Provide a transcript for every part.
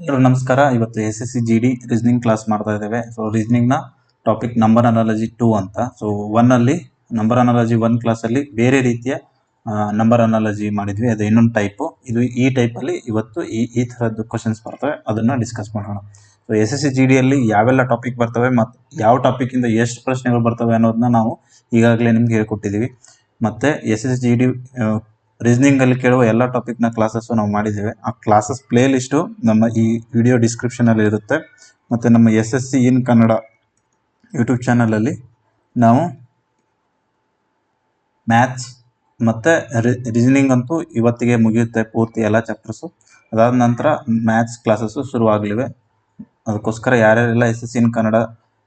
ಎಲ್ಲರೂ ನಮಸ್ಕಾರ. ಇವತ್ತು S S C G D reasoning class ಮಾಡ್ತಾ ಇದ್ದೇವೆ. ಸೊ ನ ಟಾಪಿಕ್ ನಂಬರ್ ಅನಾಲಜಿ ಟೂ ಅಂತ. ಸೊ ಒನ್ನಲ್ಲಿ ನಂಬರ್ ಅನಾಲಜಿ ಒನ್ ಕ್ಲಾಸಲ್ಲಿ ಬೇರೆ ರೀತಿಯ ನಂಬರ್ ಅನಾಲಜಿ ಮಾಡಿದ್ವಿ. ಅದು ಇನ್ನೊಂದು ಟೈಪು ಇದು ಈ ಟೈಪಲ್ಲಿ ಇವತ್ತು ಈ ಈ ಥರದ್ದು ಕ್ವಶನ್ಸ್ ಬರ್ತವೆ. ಅದನ್ನು ಡಿಸ್ಕಸ್ ಮಾಡೋಣ. So S S C G ಡಿಯಲ್ಲಿ ಯಾವೆಲ್ಲ ಟಾಪಿಕ್ ಬರ್ತವೆ ಮತ್ತು ಯಾವ ಟಾಪಿಕ್ಕಿಂದ ಎಷ್ಟು ಪ್ರಶ್ನೆಗಳು ಬರ್ತವೆ ಅನ್ನೋದನ್ನ ನಾವು ಈಗಾಗಲೇ ನಿಮ್ಗೆ ಹೇಳ್ಕೊಟ್ಟಿದ್ದೀವಿ ಮತ್ತು S S G D reasoning ಅಲ್ಲಿ ಕೇಳುವ ಎಲ್ಲ ಟಾಪಿಕ್ನ ಕ್ಲಾಸಸ್ ನಾವು ಮಾಡಿದ್ದೇವೆ. ಆ ಕ್ಲಾಸಸ್ ಪ್ಲೇ ಲಿಸ್ಟು ನಮ್ಮ ಈ ವಿಡಿಯೋ ಡಿಸ್ಕ್ರಿಪ್ಷನ್ ಅಲ್ಲಿ ಇರುತ್ತೆ. ಮತ್ತೆ ನಮ್ಮ S S C in Kannada YouTube ಚಾನಲಲ್ಲಿ ನಾವು ಮ್ಯಾಥ್ಸ್ ಮತ್ತೆ ರೀಸನಿಂಗ್ ಅಂತೂ ಇವತ್ತಿಗೆ ಮುಗಿಯುತ್ತೆ ಪೂರ್ತಿ ಎಲ್ಲ ಚಾಪ್ಟರ್ಸು ಅದಾದ ನಂತರ ಮ್ಯಾಥ್ಸ್ ಕ್ಲಾಸಸ್ಸು ಶುರುವಾಗಲಿವೆ. ಅದಕ್ಕೋಸ್ಕರ ಯಾರ್ಯಾರೆಲ್ಲ S S in Kannada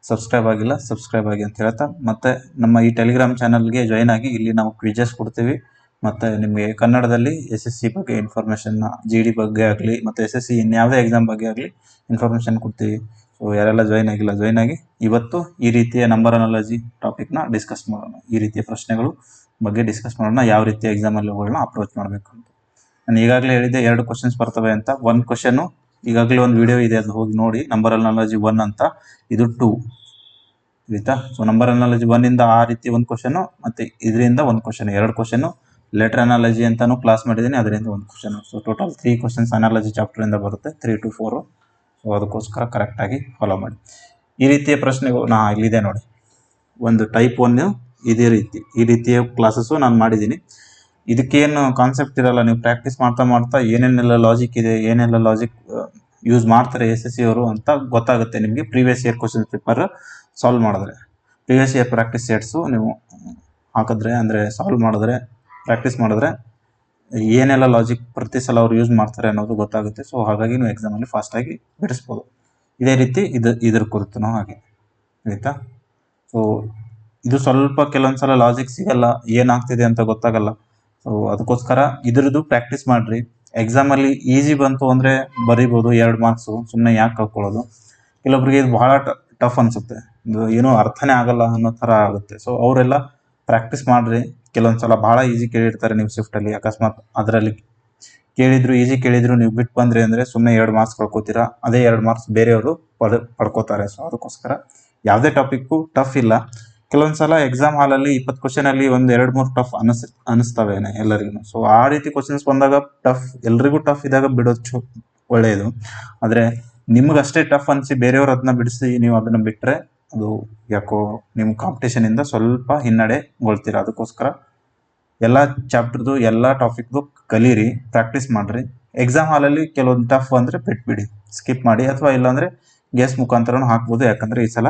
subscribe ಆಗಿಲ್ಲ ಸಬ್ಸ್ಕ್ರೈಬ್ ಆಗಿ ಅಂತ ಹೇಳ್ತಾ. ಮತ್ತೆ ನಮ್ಮ ಈ ಟೆಲಿಗ್ರಾಮ್ ಚಾನಲ್ಗೆ ಜಾಯ್ನ್ ಆಗಿ ಇಲ್ಲಿ ನಾವು ಕ್ವಿಜಸ್ ಕೊಡ್ತೀವಿ. ಮತ್ತು ನಿಮಗೆ ಕನ್ನಡದಲ್ಲಿ ಎಸ್ ಎಸ್ ಸಿ ಬಗ್ಗೆ ಇನ್ಫಾರ್ಮೇಷನ್ನ ಜಿ ಡಿ ಬಗ್ಗೆ ಆಗಲಿ, ಮತ್ತು ಎಸ್ ಎಸ್ ಸಿ ಇನ್ಯಾವುದೇ ಎಕ್ಸಾಮ್ ಬಗ್ಗೆ ಆಗಲಿ ಇನ್ಫಾರ್ಮೇಷನ್ ಕೊಡ್ತೀವಿ. ಸೊ ಯಾರೆಲ್ಲ ಜಾಯ್ನ್ ಆಗಿಲ್ಲ ಜಾಯ್ನ್ ಆಗಿ ಇವತ್ತು ಈ ರೀತಿಯ ನಂಬರ್ ಅನಾಲಜಿ ಟಾಪಿಕ್ನ ಡಿಸ್ಕಸ್ ಮಾಡೋಣ. ಈ ರೀತಿಯ ಪ್ರಶ್ನೆಗಳು ಬಗ್ಗೆ ಡಿಸ್ಕಸ್ ಮಾಡೋಣ, ಯಾವ ರೀತಿಯ ಎಕ್ಸಾಮಲ್ಲಿ ಅವುಗಳನ್ನ ಅಪ್ರೋಚ್ ಮಾಡಬೇಕು ಅಂತ. ನಾನು ಈಗಾಗಲೇ ಹೇಳಿದ್ದೆ ಎರಡು ಕ್ವಶನ್ಸ್ ಬರ್ತವೆ ಅಂತ. ಒಂದು ಕ್ವಶನು ಈಗಾಗಲೇ ಒಂದು ವಿಡಿಯೋ ಇದೆ ಅದು ಹೋಗಿ ನೋಡಿ. ನಂಬರ್ ಅನಾಲಜಿ ಒನ್ ಅಂತ. ಇದು ಟೂ ಆಯ್ತಾ? ಸೊ ನಂಬರ್ ಅನಾಲಜಿ ಒನ್ ಇಂದ ಆ ರೀತಿ ಒಂದು ಕ್ವಶನು ಮತ್ತೆ ಇದರಿಂದ ಒಂದು ಕ್ವಶನ್ ಎರಡು ಕ್ವಶನು ಲೆಟರ್ ಅನಾಲಜಿ ಅಂತಾನು ಕ್ಲಾಸ್ ಮಾಡಿದ್ದೀನಿ. ಅದರಿಂದ ಒಂದು question so total three questions analogy ಚಾಪ್ಟರಿಂದ ಬರುತ್ತೆ. ತ್ರೀ ಟು ಫೋರು ಸೊ ಅದಕ್ಕೋಸ್ಕರ ಕರೆಕ್ಟಾಗಿ ಫಾಲೋ ಮಾಡಿ. ಈ ರೀತಿಯ ಪ್ರಶ್ನೆಗಳು ನಾ ಇಲ್ಲಿದೆ ನೋಡಿ. ಒಂದು ಟೈಪ್ ಒನ್ ಇದೇ ರೀತಿ. ಈ ರೀತಿಯ ಕ್ಲಾಸಸ್ಸು ನಾನು ಮಾಡಿದ್ದೀನಿ. ಇದಕ್ಕೇನು ಕಾನ್ಸೆಪ್ಟ್ ಇರಲ್ಲ. ನೀವು ಪ್ರಾಕ್ಟೀಸ್ ಮಾಡ್ತಾ ಮಾಡ್ತಾ ಏನೇನೆಲ್ಲ ಲಾಜಿಕ್ ಇದೆ, ಏನೆಲ್ಲ ಲಾಜಿಕ್ ಯೂಸ್ ಮಾಡ್ತಾರೆ ಎಸ್ ಎಸ್ ಅವರು ಅಂತ ಗೊತ್ತಾಗುತ್ತೆ ನಿಮಗೆ. Previous year question paper solve ಮಾಡಿದ್ರೆ. ಪ್ರೀವಿಯಸ್ ಇಯರ್ ಪ್ರಾಕ್ಟೀಸ್ ಸೆಟ್ಸು ನೀವು ಹಾಕಿದ್ರೆ, ಅಂದರೆ ಸಾಲ್ವ್ ಮಾಡಿದ್ರೆ ಪ್ರಾಕ್ಟೀಸ್ ಮಾಡಿದ್ರೆ ಏನೆಲ್ಲ ಲಾಜಿಕ್ ಪ್ರತಿ ಸಲ ಅವ್ರು ಯೂಸ್ ಮಾಡ್ತಾರೆ ಅನ್ನೋದು ಗೊತ್ತಾಗುತ್ತೆ. ಸೊ ಹಾಗಾಗಿ ನೀವು ಎಕ್ಸಾಮಲ್ಲಿ ಫಾಸ್ಟಾಗಿ ಬಿಡಿಸ್ಬೋದು. ಇದೇ ರೀತಿ ಇದು, ಇದ್ರ ಕುರಿತು ಹಾಗೆ. ಆಯಿತಾ? ಸೊ ಇದು ಸ್ವಲ್ಪ ಕೆಲವೊಂದು ಸಲ ಲಾಜಿಕ್ ಸಿಗಲ್ಲ, ಏನಾಗ್ತಿದೆ ಅಂತ ಗೊತ್ತಾಗಲ್ಲ. ಸೊ ಅದಕ್ಕೋಸ್ಕರ ಇದ್ರದ್ದು ಪ್ರಾಕ್ಟೀಸ್ ಮಾಡಿರಿ. ಎಕ್ಸಾಮಲ್ಲಿ ಈಸಿ ಬಂತು ಅಂದರೆ ಬರಿಬೋದು ಎರಡು ಮಾರ್ಕ್ಸು ಸುಮ್ಮನೆ ಯಾಕೆ ಕಳ್ಕೊಳ್ಳೋದು? ಕೆಲವೊಬ್ರಿಗೆ ಇದು ಬಹಳ ಟಫ್ ಅನಿಸುತ್ತೆ. ಏನೋ ಅರ್ಥನೇ ಆಗಲ್ಲ ಅನ್ನೋ ಥರ ಆಗುತ್ತೆ. ಸೊ ಅವರೆಲ್ಲ ಪ್ರಾಕ್ಟೀಸ್ ಮಾಡಿರಿ. ಕೆಲವೊಂದು ಸಲ ಭಾಳ ಈಸಿ ಕೇಳಿರ್ತಾರೆ ನೀವು ಶಿಫ್ಟಲ್ಲಿ ಅಕಸ್ಮಾತ್ ಅದರಲ್ಲಿ. ಕೇಳಿದ್ರು ಈಸಿ ಕೇಳಿದ್ರು ನೀವು ಬಿಟ್ಟು ಬಂದ್ರಿ ಅಂದರೆ ಸುಮ್ಮನೆ ಎರಡು ಮಾರ್ಕ್ಸ್ ಕಳ್ಕೊತೀರಾ? ಅದೇ ಎರಡು ಮಾರ್ಕ್ಸ್ ಬೇರೆಯವರು ಪಡ್, ಪಡ್ಕೋತಾರೆ. ಸೊ ಅದಕ್ಕೋಸ್ಕರ ಯಾವುದೇ ಟಾಪಿಕ್ಕು ಟಫ್ ಇಲ್ಲ. ಕೆಲವೊಂದು ಸಲ ಎಕ್ಸಾಮ್ ಹಾಲಲ್ಲಿ ಇಪ್ಪತ್ತು ಕ್ವಶನಲ್ಲಿ ಒಂದು ಎರಡು ಮೂರು ಟಫ್ ಅನಿಸ್ ಅನಿಸ್ತವೆ ಎಲ್ಲರಿಗೂ ಸೊ ಆ ರೀತಿ ಕ್ವಶನ್ಸ್ ಬಂದಾಗ ಟಫ್ ಎಲ್ರಿಗೂ ಟಫ್ ಇದ್ದಾಗ ಬಿಡೋದು ಒಳ್ಳೆಯದು ಆದರೆ ನಿಮ್ಗಷ್ಟೇ ಟಫ್ ಅನಿಸಿ ಬೇರೆಯವ್ರು ಅದನ್ನ ಬಿಡಿಸಿ ನೀವು ಅದನ್ನು ಬಿಟ್ಟರೆ ಅದು ಯಾಕೋ ನಿಮ್ಮ ಕಾಂಪಿಟೇಷನ್ ಇಂದ ಸ್ವಲ್ಪ ಹಿನ್ನಡೆಗೊಳ್ತೀರ. ಅದಕ್ಕೋಸ್ಕರ ಎಲ್ಲ ಚಾಪ್ಟರ್ದು ಎಲ್ಲ ಟಾಪಿಕ್ದು ಕಲೀರಿ ಪ್ರಾಕ್ಟೀಸ್ ಮಾಡಿರಿ. ಎಕ್ಸಾಮ್ ಹಾಲಲ್ಲಿ ಕೆಲವೊಂದು ಟಫ್ ಅಂದರೆ ಬಿಟ್ಬಿಡಿ. ಸ್ಕಿಪ್ ಮಾಡಿ ಅಥವಾ ಇಲ್ಲಾಂದರೆ ಗ್ಯಾಸ್ ಮುಖಾಂತರನೂ ಹಾಕ್ಬೋದು. ಯಾಕಂದರೆ ಈ ಸಲ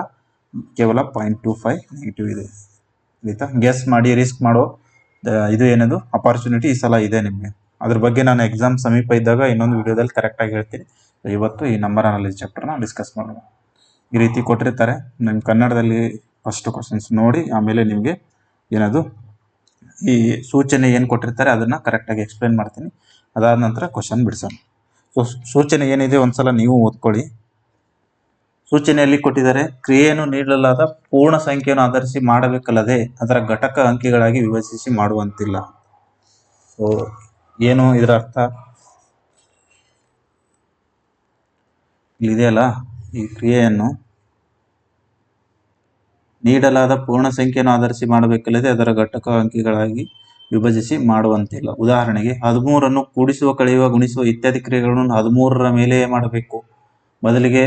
ಕೇವಲ ಪಾಯಿಂಟ್ ಟು ಫೈವ್ ನೆಗೆಟಿವ್ ಇದೆ. ಆಯಿತಾ? ಗ್ಯಾಸ್ ಮಾಡಿ ರಿಸ್ಕ್ ಮಾಡೋ ಇದು ಏನದು? ಅಪಾರ್ಚುನಿಟಿ ಈ ಸಲ ಇದೆ ನಿಮಗೆ. ಅದ್ರ ಬಗ್ಗೆ ನಾನು ಎಕ್ಸಾಮ್ ಸಮೀಪ ಇದ್ದಾಗ ಇನ್ನೊಂದು ವಿಡಿಯೋದಲ್ಲಿ ಕರೆಕ್ಟಾಗಿ ಹೇಳ್ತೀನಿ. ಇವತ್ತು ಈ ನಂಬರ್ ಅನಾಲಿಸ್ ಚಾಪ್ಟರ್ನ ಡಿಸ್ಕಸ್ ಮಾಡೋಣ. ಈ ರೀತಿ ಕೊಟ್ಟಿರ್ತಾರೆ. ನಿಮ್ಮ ಕನ್ನಡದಲ್ಲಿ ಫಸ್ಟ್ ಕ್ವಶನ್ಸ್ ನೋಡಿ, ಆಮೇಲೆ ನಿಮಗೆ ಏನದು ಈ ಸೂಚನೆ ಏನು ಕೊಟ್ಟಿರ್ತಾರೆ ಅದನ್ನು ಕರೆಕ್ಟಾಗಿ ಎಕ್ಸ್ಪ್ಲೇನ್ ಮಾಡ್ತೀನಿ. ಅದಾದ ನಂತರ ಕ್ವಶನ್ ಬಿಡಿಸೋಣ. ಸೊ ಸೂಚನೆ ಏನಿದೆ ಒಂದ್ಸಲ ನೀವು ಓದ್ಕೊಳ್ಳಿ. ಸೂಚನೆಯಲ್ಲಿ ಕೊಟ್ಟಿದ್ದಾರೆ, ಕ್ರಿಯೆಯನ್ನು ನೀಡಲಾದ ಪೂರ್ಣ ಸಂಖ್ಯೆಯನ್ನು ಆಧರಿಸಿ ಮಾಡಬೇಕಲ್ಲದೆ ಅದರ ಘಟಕ ಅಂಕಿಗಳಾಗಿ ವಿಭಜಿಸಿ ಮಾಡುವಂತಿಲ್ಲ. ಸೊ ಏನು ಇದರ ಅರ್ಥ? ಇಲ್ಲಿದೆಯಲ್ಲ ಈ ಕ್ರಿಯೆಯನ್ನು ನೀಡಲಾದ ಪೂರ್ಣ ಸಂಖ್ಯೆಯನ್ನು ಆಧರಿಸಿ ಮಾಡಬೇಕಲ್ಲದೆ ಅದರ ಘಟಕ ಅಂಕಿಗಳಾಗಿ ವಿಭಜಿಸಿ ಮಾಡುವಂತಿಲ್ಲ. ಉದಾಹರಣೆಗೆ, ಹದಿಮೂರನ್ನು ಕೂಡಿಸುವ, ಕಳೆಯುವ, ಗುಣಿಸುವ ಇತ್ಯಾದಿ ಕ್ರಿಯೆಗಳನ್ನು ಹದಿಮೂರರ ಮೇಲೆಯೇ ಮಾಡಬೇಕು. ಬದಲಿಗೆ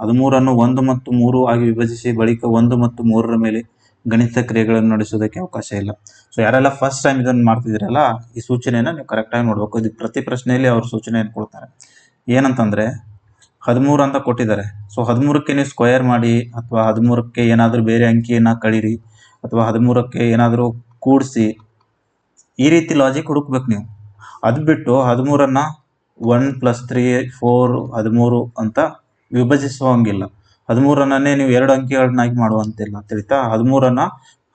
ಹದಿಮೂರನ್ನು ಒಂದು ಮತ್ತು ಮೂರು ಆಗಿ ವಿಭಜಿಸಿ, ಬಳಿಕ ಒಂದು ಮತ್ತು ಮೂರರ ಮೇಲೆ ಗಣಿತ ಕ್ರಿಯೆಗಳನ್ನು ನಡೆಸುವುದಕ್ಕೆ ಅವಕಾಶ ಇಲ್ಲ. ಸೊ ಯಾರೆಲ್ಲ ಫಸ್ಟ್ ಟೈಮ್ ಇದನ್ನು ಮಾಡ್ತಿದ್ದೀರಲ್ಲ, ಈ ಸೂಚನೆಯನ್ನು ನೀವು ಕರೆಕ್ಟಾಗಿ ನೋಡಬೇಕು. ಇದು ಪ್ರತಿ ಪ್ರಶ್ನೆಯಲ್ಲಿ ಅವರು ಸೂಚನೆಯನ್ನು ಕೊಡ್ತಾರೆ. ಏನಂತಂದರೆ ಹದಿಮೂರು ಅಂತ ಕೊಟ್ಟಿದ್ದಾರೆ. ಸೊ ಹದಿಮೂರಕ್ಕೆ ನೀವು ಸ್ಕ್ವಯರ್ ಮಾಡಿ, ಅಥವಾ ಹದಿಮೂರಕ್ಕೆ ಏನಾದರೂ ಬೇರೆ ಅಂಕಿಯನ್ನು ಕಳೀರಿ, ಅಥವಾ ಹದಿಮೂರಕ್ಕೆ ಏನಾದರೂ ಕೂಡಿಸಿ, ಈ ರೀತಿ ಲಾಜಿಕ್ ಹುಡುಕ್ಬೇಕು ನೀವು. ಅದು ಬಿಟ್ಟು ಹದಿಮೂರನ್ನು ಒನ್ ಪ್ಲಸ್ ತ್ರೀ ಫೋರ್ ಹದಿಮೂರು ಅಂತ ವಿಭಜಿಸುವಂಗಿಲ್ಲ. ಹದಿಮೂರನ್ನೇ ನೀವು ಎರಡು ಅಂಕಿಗಳನ್ನಾಗಿ ಮಾಡುವಂತಿಲ್ಲ, ತಿಳಿತಾ? ಹದಿಮೂರನ್ನು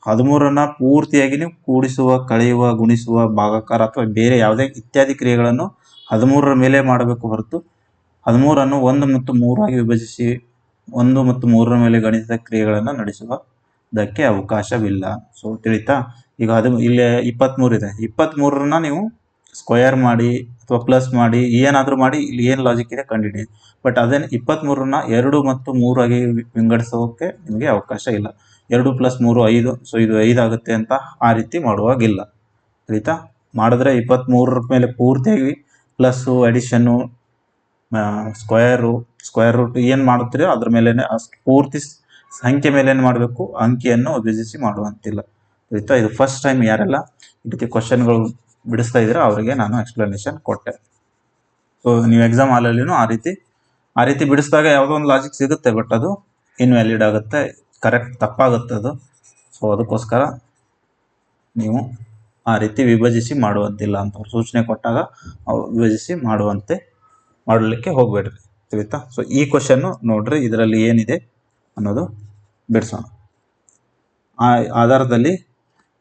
ಹದಿಮೂರನ್ನು ಪೂರ್ತಿಯಾಗಿ ನೀವು ಕೂಡಿಸುವ, ಕಳೆಯುವ, ಗುಣಿಸುವ ಭಾಗಕಾರ, ಅಥವಾ ಬೇರೆ ಯಾವುದೇ ಇತ್ಯಾದಿ ಕ್ರಿಯೆಗಳನ್ನು ಹದಿಮೂರರ ಮೇಲೆ ಮಾಡಬೇಕು ಹೊರತು ಹದಿಮೂರನ್ನು ಒಂದು ಮತ್ತು ಮೂರಾಗಿ ವಿಭಜಿಸಿ ಒಂದು ಮತ್ತು ಮೂರರ ಮೇಲೆ ಗಣಿತದ ಕ್ರಿಯೆಗಳನ್ನು ನಡೆಸುವುದಕ್ಕೆ ಅವಕಾಶವಿಲ್ಲ. ಸೊ ತಿಳಿತಾ? ಈಗ ಅದು ಇಲ್ಲಿ ಇಪ್ಪತ್ತ್ಮೂರು ಇದೆ. ಇಪ್ಪತ್ತ್ಮೂರನ್ನ ನೀವು ಸ್ಕ್ವಯರ್ ಮಾಡಿ ಅಥವಾ ಪ್ಲಸ್ ಮಾಡಿ ಏನಾದರೂ ಮಾಡಿ ಇಲ್ಲಿ ಏನು ಲಾಜಿಕ್ ಇದೆ ಕಂಡಿಡಿ. ಬಟ್ ಅದೇನು ಇಪ್ಪತ್ತ್ಮೂರನ್ನ ಎರಡು ಮತ್ತು ಮೂರಾಗಿ ವಿಂಗಡಿಸೋಕ್ಕೆ ವಿಂಗಡಿಸೋಕೆ ನಿಮಗೆ ಅವಕಾಶ ಇಲ್ಲ. ಎರಡು ಪ್ಲಸ್ ಮೂರು ಐದು ಸೊ ಇದು ಐದು ಆಗುತ್ತೆ ಅಂತ ಆ ರೀತಿ ಮಾಡುವಾಗಿಲ್ಲ. ತಿಳಿತಾ? ಮಾಡಿದ್ರೆ ಇಪ್ಪತ್ತ್ಮೂರರ ಮೇಲೆ ಪೂರ್ತಿಯಾಗಿ plus addition square square root ಏನು ಮಾಡುತ್ತೀರೋ, ಅದ್ರ ಮೇಲೆ ಪೂರ್ತಿ ಸಂಖ್ಯೆ ಮೇಲೆ ಏನು ಮಾಡಬೇಕು, ಅಂಕಿಯನ್ನು ವಿಭಜಿಸಿ ಮಾಡುವಂತಿಲ್ಲ. ಆಯಿತಾ? ಇದು ಫಸ್ಟ್ ಟೈಮ್ ಯಾರೆಲ್ಲ ಈ ರೀತಿ ಕ್ವಶನ್ಗಳು ಬಿಡಿಸ್ತಾ ಇದ್ದೀರೋ ಅವರಿಗೆ ನಾನು ಎಕ್ಸ್ಪ್ಲನೇಷನ್ ಕೊಟ್ಟೆ. ಸೊ ನೀವು ಎಕ್ಸಾಮ್ ಹಾಲಲ್ಲಿನೂ ಆ ರೀತಿ ಆ ರೀತಿ ಬಿಡಿಸಿದಾಗ ಯಾವುದೋ ಒಂದು ಲಾಜಿಕ್ ಸಿಗುತ್ತೆ ಬಟ್ ಅದು ಇನ್ವ್ಯಾಲಿಡ್ ಆಗುತ್ತೆ ಕರೆಕ್ಟ್ ತಪ್ಪಾಗುತ್ತೆ ಅದು. ಸೊ ಅದಕ್ಕೋಸ್ಕರ ನೀವು ಆ ರೀತಿ ವಿಭಜಿಸಿ ಮಾಡುವಂತಿಲ್ಲ ಅಂತ ಸೂಚನೆ ಕೊಟ್ಟಾಗ ವಿಭಜಿಸಿ ಮಾಡುವಂತೆ ಮಾಡಲಿಕ್ಕೆ ಹೋಗಬೇಡ್ರಿ, ತಿಳಿತಾ? ಸೊ ಈ ಕ್ವಶನ್ನು ನೋಡ್ರಿ ಇದರಲ್ಲಿ ಏನಿದೆ ಅನ್ನೋದು ಬಿಡಿಸೋಣ. ಆ ಆಧಾರದಲ್ಲಿ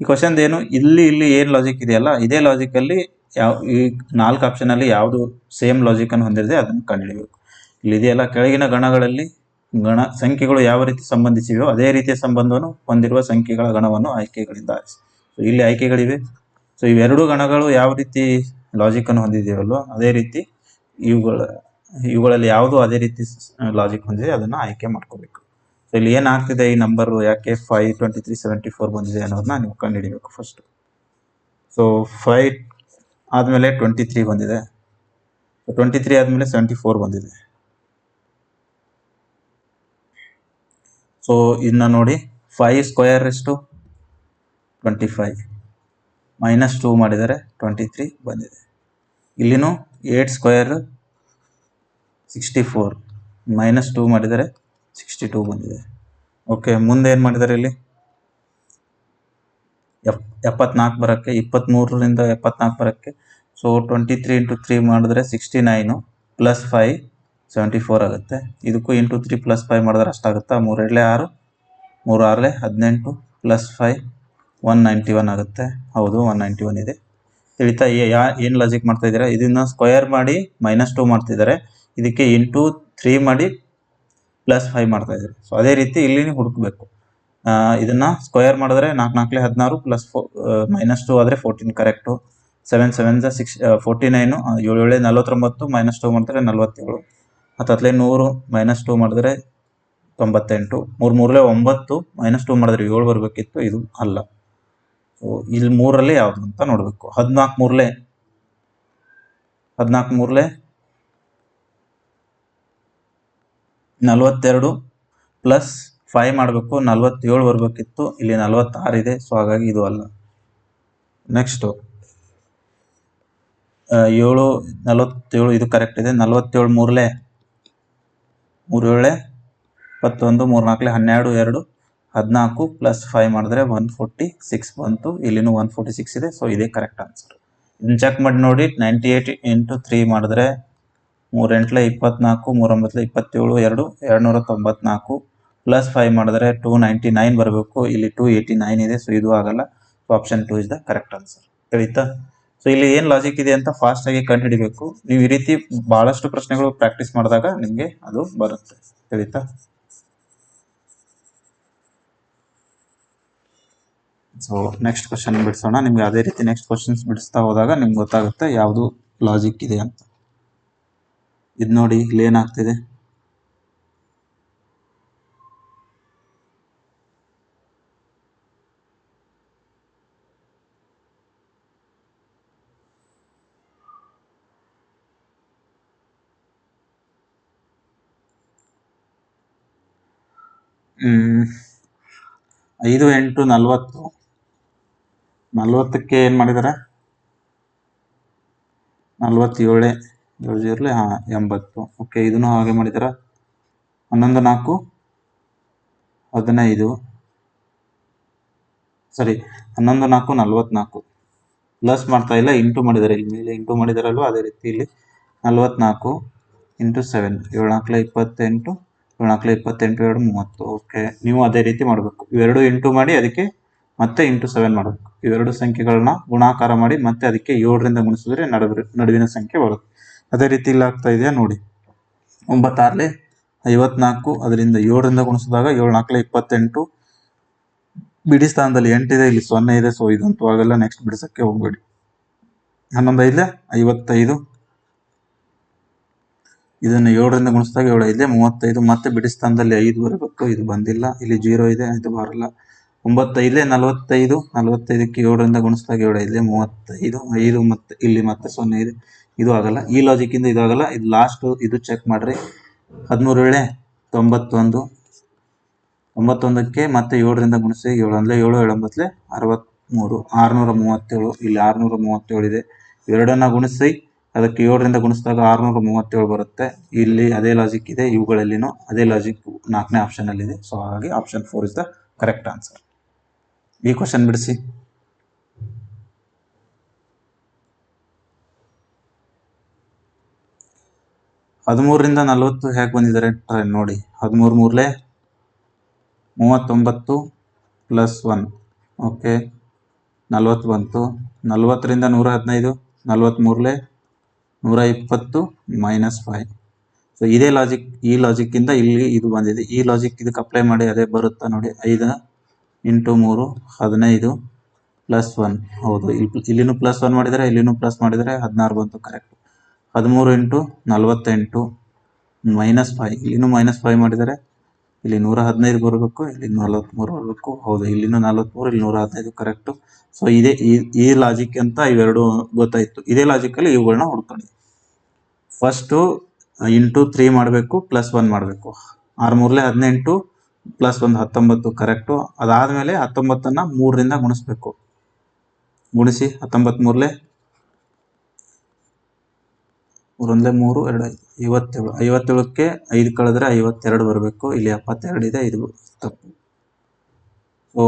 ಈ ಕ್ವಶನ್ ಏನು, ಇಲ್ಲಿ ಇಲ್ಲಿ ಏನು ಲಾಜಿಕ್ ಇದೆಯಲ್ಲ, ಇದೇ ಲಾಜಿಕಲ್ಲಿ ಯಾವ, ಈ ನಾಲ್ಕು ಆಪ್ಷನಲ್ಲಿ ಯಾವುದು ಸೇಮ್ ಲಾಜಿಕನ್ನು ಹೊಂದಿರದೆ ಅದನ್ನು ಕಂಡುಹಿಡಿಯಬೇಕು ಇಲ್ಲಿ ಇದೆಯಲ್ಲ, ಕೆಳಗಿನ ಗಣಗಳಲ್ಲಿ ಗಣ, ಸಂಖ್ಯೆಗಳು ಯಾವ ರೀತಿ ಸಂಬಂಧಿಸಿವೆಯೋ ಅದೇ ರೀತಿಯ ಸಂಬಂಧವನ್ನು ಹೊಂದಿರುವ ಸಂಖ್ಯೆಗಳ ಗಣವನ್ನು ಆಯ್ಕೆಗಳಿಂದ ಆರಿಸಿ. ಸೊ ಇಲ್ಲಿ ಆಯ್ಕೆಗಳಿವೆ. ಸೊ ಇವೆರಡು ಗಣಗಳು ಯಾವ ರೀತಿ ಲಾಜಿಕನ್ನು ಹೊಂದಿದೆಯಲ್ಲೋ ಅದೇ ರೀತಿ ಇವುಗಳ, ಇವುಗಳಲ್ಲಿ ಯಾವುದು ಅದೇ ರೀತಿ ಲಾಜಿಕ್ ಹೊಂದಿದೆ, ಅದನ್ನು ಆಯ್ಕೆ ಮಾಡ್ಕೋಬೇಕು. ಸೊ ಇಲ್ಲಿ ಏನಾಗ್ತಿದೆ? ಈ ನಂಬರು ಯಾಕೆ five twenty three seventy four ಬಂದಿದೆ ಅನ್ನೋದನ್ನ ನೀವು ಕಂಡುಹಿಡಿಬೇಕು ಫಸ್ಟ್ ಸೊ ಫೈವ್ ಆದಮೇಲೆ ಟ್ವೆಂಟಿ ತ್ರೀ ಬಂದಿದೆ. ಟ್ವೆಂಟಿ ತ್ರೀ ಆದಮೇಲೆ ಸೆವೆಂಟಿ ಫೋರ್ ಬಂದಿದೆ. ಸೊ ಇದನ್ನ ನೋಡಿ ಫೈವ್ ಸ್ಕ್ವಯರ್ ಎಷ್ಟು? ಟ್ವೆಂಟಿ ಫೈವ್ ಮೈನಸ್ ಟೂ ಮಾಡಿದರೆ ಟ್ವೆಂಟಿ ತ್ರೀ ಬಂದಿದೆ. ಇಲ್ಲಿನೂ eight square sixty four minus two ಮಾಡಿದರೆ ಸಿಕ್ಸ್ಟಿ ಟೂ ಬಂದಿದೆ. ಓಕೆ ಮುಂದೆ ಏನು ಮಾಡಿದ್ದಾರೆ ಇಲ್ಲಿ? ಎಪ್, ಎಪ್ಪತ್ನಾಲ್ಕು ಬರೋಕ್ಕೆ ಇಪ್ಪತ್ತ್ಮೂರರಿಂದ ಎಪ್ಪತ್ನಾಲ್ಕು ಬರೋಕ್ಕೆ so twenty three into three ಮಾಡಿದ್ರೆ sixty nine plus five seventy four ಆಗುತ್ತೆ. ಇದಕ್ಕೂ ಇಂಟು ತ್ರೀ ಪ್ಲಸ್ ಫೈವ್ ಮಾಡಿದ್ರೆ ಅಷ್ಟಾಗುತ್ತಾ? ಮೂರೆರಡಲೆ ಆರು, ಮೂರು ಆರಲೆ ಹದಿನೆಂಟು plus five one ninety one ಆಗುತ್ತೆ. ಹೌದು ಒನ್ ನೈಂಟಿ ಒನ್ ಇದೆ. ತಿಳಿತಾ ಯಾ ಏನು ಲಾಜಿಕ್ ಮಾಡ್ತಾ ಇದ್ದೀರಾ? ಇದನ್ನು ಸ್ಕ್ವಯರ್ ಮಾಡಿ ಮೈನಸ್ ಟು ಮಾಡ್ತಿದ್ದಾರೆ ಇದಕ್ಕೆ ಇಂಟು ತ್ರೀ ಮಾಡಿ ಪ್ಲಸ್ ಫೈವ್ ಮಾಡ್ತಾ ಇದ್ದಾರೆ. ಸೊ ಅದೇ ರೀತಿ ಇಲ್ಲಿ ಹುಡುಕ್ಬೇಕು. ಇದನ್ನು ಸ್ಕ್ವಯರ್ ಮಾಡಿದ್ರೆ ನಾಲ್ಕು ನಾಲ್ಕಲೇ ಹದಿನಾರು ಪ್ಲಸ್ ಫೋ ಮೈನಸ್ ಟು ಆದರೆ fourteen correct seven seven six forty nine ಏಳು, ಏಳೆ, ನಲ್ವತ್ತೊಂಬತ್ತು ಮೈನಸ್ ಟು ಮಾಡಿದ್ರೆ ನಲ್ವತ್ತೇಳು. ಹತ್ತು, ಹತ್ತಲೆ ನೂರು ಮೈನಸ್ ಟು ಮಾಡಿದ್ರೆ ತೊಂಬತ್ತೆಂಟು. ಮೂರು, ಮೂರಲೇ ಒಂಬತ್ತು ಮೈನಸ್ ಟು ಮಾಡಿದ್ರೆ ಏಳು ಬರಬೇಕಿತ್ತು. ಇದು ಅಲ್ಲ. ಇಲ್ಲಿ ಮೂರಲ್ಲಿ ಯಾವುದು ಅಂತ ನೋಡಬೇಕು. ಹದಿನಾಲ್ಕು ಮೂರಲೆ ಹದಿನಾಲ್ಕು ಮೂರಲೆ ನಲವತ್ತೆರಡು ಪ್ಲಸ್ ಫೈವ್ ಮಾಡಬೇಕು. ನಲ್ವತ್ತೇಳು ಬರಬೇಕಿತ್ತು. ಇಲ್ಲಿ ನಲವತ್ತಾರು ಇದೆ. ಸೊ ಹಾಗಾಗಿ ಇದು ಅಲ್ಲ. ನೆಕ್ಸ್ಟು ಏಳು, ನಲವತ್ತೇಳು, ಇದು ಕರೆಕ್ಟ್ ಇದೆ. ನಲವತ್ತೇಳು ಮೂರಲೆ ಮೂರು ಏಳೆ ಇಪ್ಪತ್ತೊಂದು ಮೂರು ನಾಲ್ಕಲೆ ಹನ್ನೆರಡು, ಎರಡು ಹದಿನಾಲ್ಕು ಪ್ಲಸ್ ಫೈವ್ ಮಾಡಿದ್ರೆ ಒನ್ ಫೋರ್ಟಿ ಸಿಕ್ಸ್ ಬಂತು. ಇಲ್ಲಿನೂ ಒನ್ ಫೋರ್ಟಿ ಸಿಕ್ಸ್ ಇದೆ. ಸೊ ಇದೇ ಕರೆಕ್ಟ್ ಆನ್ಸರ್ ಇದನ್ನ ಚೆಕ್ ಮಾಡಿ ನೋಡಿ. ನೈಂಟಿ ಏಯ್ಟ್ ಇಂಟು ತ್ರೀ ಮಾಡಿದ್ರೆ ಮೂರೆಂಟ್ಲೆ ಇಪ್ಪತ್ನಾಲ್ಕು ಮೂರೊಂಬತ್ತಲೆ ಇಪ್ಪತ್ತೇಳು, ಎರಡು, ಎರಡುನೂರ ತೊಂಬತ್ನಾಲ್ಕು. ಪ್ಲಸ್ ಫೈವ್ ಮಾಡಿದ್ರೆ ಟೂ ನೈಂಟಿ ನೈನ್ ಬರಬೇಕು. ಇಲ್ಲಿ ಟೂ ಏಯ್ಟಿ ನೈನ್ ಇದೆ. ಸೊ ಇದು ಆಗಲ್ಲ. So option two is the correct answer ತಿಳಿತಾ? ಸೊ ಇಲ್ಲಿ ಏನು ಲಾಜಿಕ್ ಇದೆ ಅಂತ ಫಾಸ್ಟಾಗಿ ಕಂಡುಹಿಡಿಬೇಕು. ನೀವು ಈ ರೀತಿ ಭಾಳಷ್ಟು ಪ್ರಶ್ನೆಗಳು ಪ್ರಾಕ್ಟೀಸ್ ಮಾಡಿದಾಗ ನಿಮಗೆ ಅದು ಬರುತ್ತೆ. ತಿಳಿತಾ? ಸೊ ನೆಕ್ಸ್ಟ್ ಕ್ವಶನ್ ಬಿಡಿಸೋಣ. ನಿಮ್ಗೆ ಅದೇ ರೀತಿ ನೆಕ್ಸ್ಟ್ ಕ್ವಶನ್ಸ್ ಬಿಡಿಸ್ತಾ ಹೋದಾಗ ನಿಮ್ಗೆ ಗೊತ್ತಾಗುತ್ತೆ ಯಾವುದು ಲಾಜಿಕ್ ಇದೆ ಅಂತ. ಇದು ನೋಡಿ, ಇಲ್ಲಿ ಏನಾಗ್ತಿದೆ. ಐದು ಎಂಟು ನಲ್ವತ್ತು. ನಲ್ವತ್ತಕ್ಕೆ ಏನು ಮಾಡಿದ್ದಾರೆ ನಲ್ವತ್ತೇಳೆ ಏಳು ಜೀರಲೆ ಹಾಂ, ಎಂಬತ್ತು. ಓಕೆ, ಇದನ್ನು ಹಾಗೆ ಮಾಡಿದಾರ? ಹನ್ನೊಂದು ನಾಲ್ಕು, ಹದಿನೈದು. ಸರಿ, ಹನ್ನೊಂದು ನಾಲ್ಕು ನಲ್ವತ್ನಾಲ್ಕು ಪ್ಲಸ್ ಮಾಡ್ತಾ ಇಲ್ಲ ಇಂಟು ಮಾಡಿದ್ದಾರೆ ಇಲ್ಲಿ ಮೇಲೆ ಇಂಟು ಮಾಡಿದಾರಲ್ವ? ಅದೇ ರೀತಿ ಇಲ್ಲಿ. ನಲ್ವತ್ನಾಲ್ಕು ಇಂಟು ಸೆವೆನ್ ಏಳು ನಾಲ್ಕಲೆ ಇಪ್ಪತ್ತೆಂಟು ಏಳು ನಾಲ್ಕಲೆ ಇಪ್ಪತ್ತೆಂಟು, ಎರಡು ಮೂವತ್ತು. ಓಕೆ, ನೀವು ಅದೇ ರೀತಿ ಮಾಡಬೇಕು. ಇವೆರಡು ಇಂಟು ಮಾಡಿ, ಅದಕ್ಕೆ ಮತ್ತೆ ಇಂಟು ಸೆವೆನ್ ಮಾಡಬೇಕು ಇವೆರಡು ಸಂಖ್ಯೆಗಳನ್ನ ಗುಣಾಕಾರ ಮಾಡಿ ಮತ್ತೆ ಅದಕ್ಕೆ ಏಳರಿಂದ ಗುಣಿಸಿದ್ರೆ ನಡುವೆ ನಡುವಿನ ಸಂಖ್ಯೆ ಬರುತ್ತೆ. ಅದೇ ರೀತಿ ಇಲ್ಲಿ ಆಗ್ತಾ ಇದೆಯಾ ನೋಡಿ. ಒಂಬತ್ತಾರಲೆ ಐವತ್ನಾಲ್ಕು, ಅದರಿಂದ ಏಳರಿಂದ ಗುಣಿಸಿದಾಗ ಏಳು ನಾಲ್ಕಲೆ ಇಪ್ಪತ್ತೆಂಟು. ಬಿಡಿ ಸ್ಥಾನದಲ್ಲಿ ಎಂಟಿದೆ ಇಲ್ಲಿ ಸೊನ್ನೆ ಇದೆ ಸೊ ಇದಂತೂ ಆಗಲ್ಲ ನೆಕ್ಸ್ಟ್ ಬಿಡಿಸಕ್ಕೆ ಹೋಗ್ಬೇಡಿ. ಹನ್ನೊಂದು ಐವತ್ತೈದು. ಇದನ್ನು ಏಳರಿಂದ ಗುಣಿಸಿದಾಗ ಏಳು ಐದಲೇ ಮೂವತ್ತೈದು. ಮತ್ತೆ ಬಿಡಿ ಸ್ಥಾನದಲ್ಲಿ ಐದು ಬರಬೇಕು ಇದು ಬಂದಿಲ್ಲ. ಇಲ್ಲಿ ಜೀರೋ ಇದೆ ಇದು ಬರಲ್ಲ. ಒಂಬತ್ತೈದಲೇ ನಲವತ್ತೈದು, ನಲವತ್ತೈದಕ್ಕೆ ಏಳರಿಂದ ಗುಣಿಸಿದಾಗ ಏಳು ಐದಲೇ ಮೂವತ್ತೈದು, ಐದು ಮತ್ತೆ ಇಲ್ಲಿ ಮತ್ತೆ ಸೊನ್ನೆ ಇದೆ. ಇದು ಆಗಲ್ಲ. ಈ ಲಾಜಿಕ್ಕಿಂದ ಇದು ಆಗಲ್ಲ. ಇದು ಲಾಸ್ಟ್ ಇದು ಚೆಕ್ ಮಾಡ್ರಿ. ಹದಿಮೂರು ಏಳೆ ತೊಂಬತ್ತೊಂದು ಒಂಬತ್ತೊಂದಕ್ಕೆ ಮತ್ತೆ ಏಳರಿಂದ ಗುಣಿಸಿ ಏಳು ಅಂದರೆ ಏಳು, ಏಳೊಂಬತ್ತಲೆ ಅರವತ್ತ್ಮೂರು ಆರುನೂರ ಮೂವತ್ತೇಳು. ಇಲ್ಲಿ ಆರುನೂರ ಮೂವತ್ತೇಳು ಇದೆ. ಎರಡನ್ನ ಗುಣಿಸಿ, ಅದಕ್ಕೆ ಏಳರಿಂದ ಗುಣಿಸಿದಾಗ ಆರುನೂರ ಮೂವತ್ತೇಳು ಬರುತ್ತೆ. ಇಲ್ಲಿ ಅದೇ ಲಾಜಿಕ್ ಇದೆ. ಇವುಗಳಲ್ಲಿನೂ ಅದೇ ಲಾಜಿಕ್ ನಾಲ್ಕನೇ ಆಪ್ಷನಲ್ಲಿದೆ ಸೊ ಹಾಗಾಗಿ option four is the correct answer ಈ ಕ್ವಶನ್ ಬಿಡಿಸಿ. ಹದಿಮೂರರಿಂದ ನಲವತ್ತು ಹೇಗೆ ಬಂದಿದ್ದಾರೆ ಟ್ರೈ ನೋಡಿ. ಹದಿಮೂರು ಮೂರಲೆ ಮೂವತ್ತೊಂಬತ್ತು ಪ್ಲಸ್ ಒನ್ ಓಕೆ ನಲ್ವತ್ತು ಬಂತು. ನಲವತ್ತರಿಂದ ನೂರ ಹದಿನೈದು ನಲ್ವತ್ತ್ಮೂರಲೆ ನೂರ ಇಪ್ಪತ್ತು ಮೈನಸ್ ಫೈವ್ ಸೊ ಇದೇ ಲಾಜಿಕ್ ಈ ಲಾಜಿಕ್ಕಿಂದ ಇಲ್ಲಿ ಇದು ಬಂದಿದೆ. ಈ ಲಾಜಿಕ್ ಇದಕ್ಕೆ ಅಪ್ಲೈ ಮಾಡಿ, ಅದೇ ಬರುತ್ತಾ ನೋಡಿ. ಐದು ಇಂಟು ಮೂರು ಹದಿನೈದು ಪ್ಲಸ್ ಒನ್. ಹೌದು ಇಲ್ಲಿ ಇಲ್ಲಿನೂ ಪ್ಲಸ್ ಒನ್ ಮಾಡಿದರೆ, ಇಲ್ಲಿನೂ ಪ್ಲಸ್ ಮಾಡಿದರೆ ಹದಿನಾರು ಬಂತು, ಕರೆಕ್ಟ್. ಹದಿಮೂರು ಇಂಟು ನಲವತ್ತೆಂಟು ಮೈನಸ್ ಫೈವ್ ಇಲ್ಲಿನೂ ಮೈನಸ್ ಫೈವ್ ಮಾಡಿದರೆ ಇಲ್ಲಿ ನೂರ ಹದಿನೈದು ಬರಬೇಕು, ಇಲ್ಲಿ ನಲವತ್ತ್ಮೂರು ಬರಬೇಕು. ಹೌದು, ಇಲ್ಲಿನೂ ನಲವತ್ತ್ಮೂರು ಇಲ್ಲಿ ನೂರ ಹದಿನೈದು, ಕರೆಕ್ಟು. ಸೊ ಇದೇ, ಈ ಈ ಲಾಜಿಕ್ ಅಂತ ಇವೆರಡು ಗೊತ್ತಾಯಿತು. ಇದೇ ಲಾಜಿಕಲ್ಲಿ ಇವುಗಳನ್ನ ಹುಡ್ಕೊಳ್ಳಿ ಫಸ್ಟು ಇಂಟು ತ್ರೀ ಮಾಡಬೇಕು, ಪ್ಲಸ್ ಒನ್ ಮಾಡಬೇಕು. ಆರು ಮೂರಲೆ ಹದಿನೆಂಟು ಪ್ಲಸ್ ಒಂದು ಹತ್ತೊಂಬತ್ತು ಕರೆಕ್ಟು ಅದಾದಮೇಲೆ ಹತ್ತೊಂಬತ್ತನ್ನು ಮೂರರಿಂದ ಗುಣಿಸ್ಬೇಕು. ಗುಣಿಸಿ ಹತ್ತೊಂಬತ್ತು ಮೂರಲೆ ಮೂರೊಂದಲೇ ಮೂರು, ಎರಡು ಐವತ್ತೇಳು. ಐವತ್ತೇಳಕ್ಕೆ ಐದು ಕಳೆದ್ರೆ ಐವತ್ತೆರಡು ಬರಬೇಕು. ಇಲ್ಲಿ ಎಪ್ಪತ್ತೆರಡು ಇದೆ, ಇದು ತಪ್ಪು. ಸೊ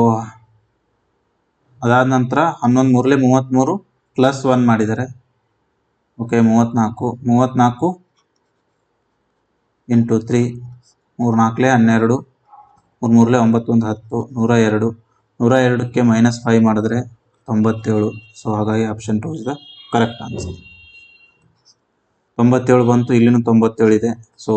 ಅದಾದ ನಂತರ ಹನ್ನೊಂದು ಮೂರಲೆ ಮೂವತ್ತ್ಮೂರು ಪ್ಲಸ್ ಒನ್ ಮಾಡಿದ್ದಾರೆ ಓಕೆ ಮೂವತ್ತ್ನಾಲ್ಕು ಮೂವತ್ತ್ನಾಲ್ಕು ಇಂಟು ತ್ರೀ ಮೂರು ನಾಲ್ಕಲೆ ಹನ್ನೆರಡು. ಮೂರು ಮೂರಲೆ ಒಂಬತ್ತು ಒಂದು ಹತ್ತು, ನೂರ ಎರಡು, ನೂರ ಎರಡಕ್ಕೆ ಮೈನಸ್ ಫೈವ್ ಮಾಡಿದ್ರೆ ತೊಂಬತ್ತೇಳು. ಸೊ ಹಾಗಾಗಿ option two is the correct answer ತೊಂಬತ್ತೇಳು ಬಂತು, ಇಲ್ಲಿನೂ ತೊಂಬತ್ತೇಳು ಇದೆ. ಸೊ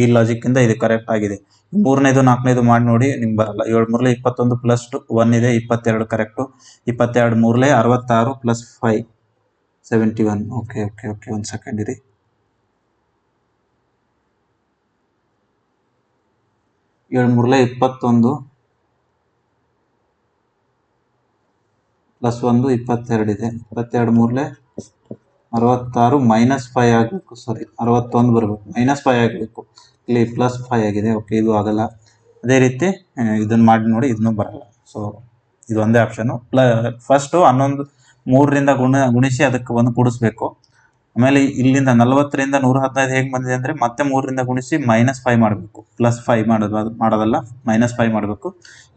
ಈ ಲಾಜಿಕ್ಕಿಂದ ಇದು ಕರೆಕ್ಟ್ ಆಗಿದೆ. ಮೂರನೇದು, ನಾಲ್ಕನೇದು ಮಾಡಿ ನೋಡಿ, ನಿಮ್ಗೆ ಬರಲ್ಲ. ಏಳು ಮೂರಲೆ ಇಪ್ಪತ್ತೊಂದು ಪ್ಲಸ್ ಟು ಒನ್ ಇದೆ, ಇಪ್ಪತ್ತೆರಡು ಕರೆಕ್ಟು ಇಪ್ಪತ್ತೆರಡು ಮೂರಲೆ ಅರವತ್ತಾರು plus five seventy one okay okay okay ಒಂದು ಸೆಕೆಂಡ್ ಇರಿ. ಏಳು ಮೂರಲೆ ಇಪ್ಪತ್ತೊಂದು. ಪ್ಲಸ್ ಒಂದು ಇಪ್ಪತ್ತೆರಡಿದೆ ಇಪ್ಪತ್ತೆರಡು ಮೂರಲೆ ಅರವತ್ತಾರು ಮೈನಸ್ ಫೈವ್ ಆಗಬೇಕು. ಸಾರಿ ಅರವತ್ತೊಂದು ಬರಬೇಕು. ಮೈನಸ್ ಫೈವ್ ಆಗಬೇಕು. ಇಲ್ಲಿ ಪ್ಲಸ್ ಫೈವ್ ಆಗಿದೆ. ಓಕೆ ಇದು ಆಗಲ್ಲ. ಅದೇ ರೀತಿ ಇದನ್ನು ಮಾಡಿ ನೋಡಿ, ಇದನ್ನು ಬರಲ್ಲ. ಸೊ ಇದು ಒಂದೇ ಆಪ್ಷನು ಪ್ಲ ಫಸ್ಟು ಹನ್ನೊಂದು ಮೂರರಿಂದ ಗುಣ, ಗುಣಿಸಿ ಅದಕ್ಕೆ ಒಂದು ಕೂಡಿಸ್ಬೇಕು. ಆಮೇಲೆ ಇಲ್ಲಿಂದ ನಲವತ್ತರಿಂದ ನೂರ ಹದಿನೈದು ಹೇಗೆ ಬಂದಿದೆ ಅಂದರೆ ಮತ್ತೆ ಮೂರರಿಂದ ಗುಣಿಸಿ ಮೈನಸ್ ಫೈವ್ ಮಾಡಬೇಕು. ಪ್ಲಸ್ ಫೈವ್ ಮಾಡೋದು ಮಾಡೋದಲ್ಲ ಮೈನಸ್ ಫೈವ್ ಮಾಡಬೇಕು.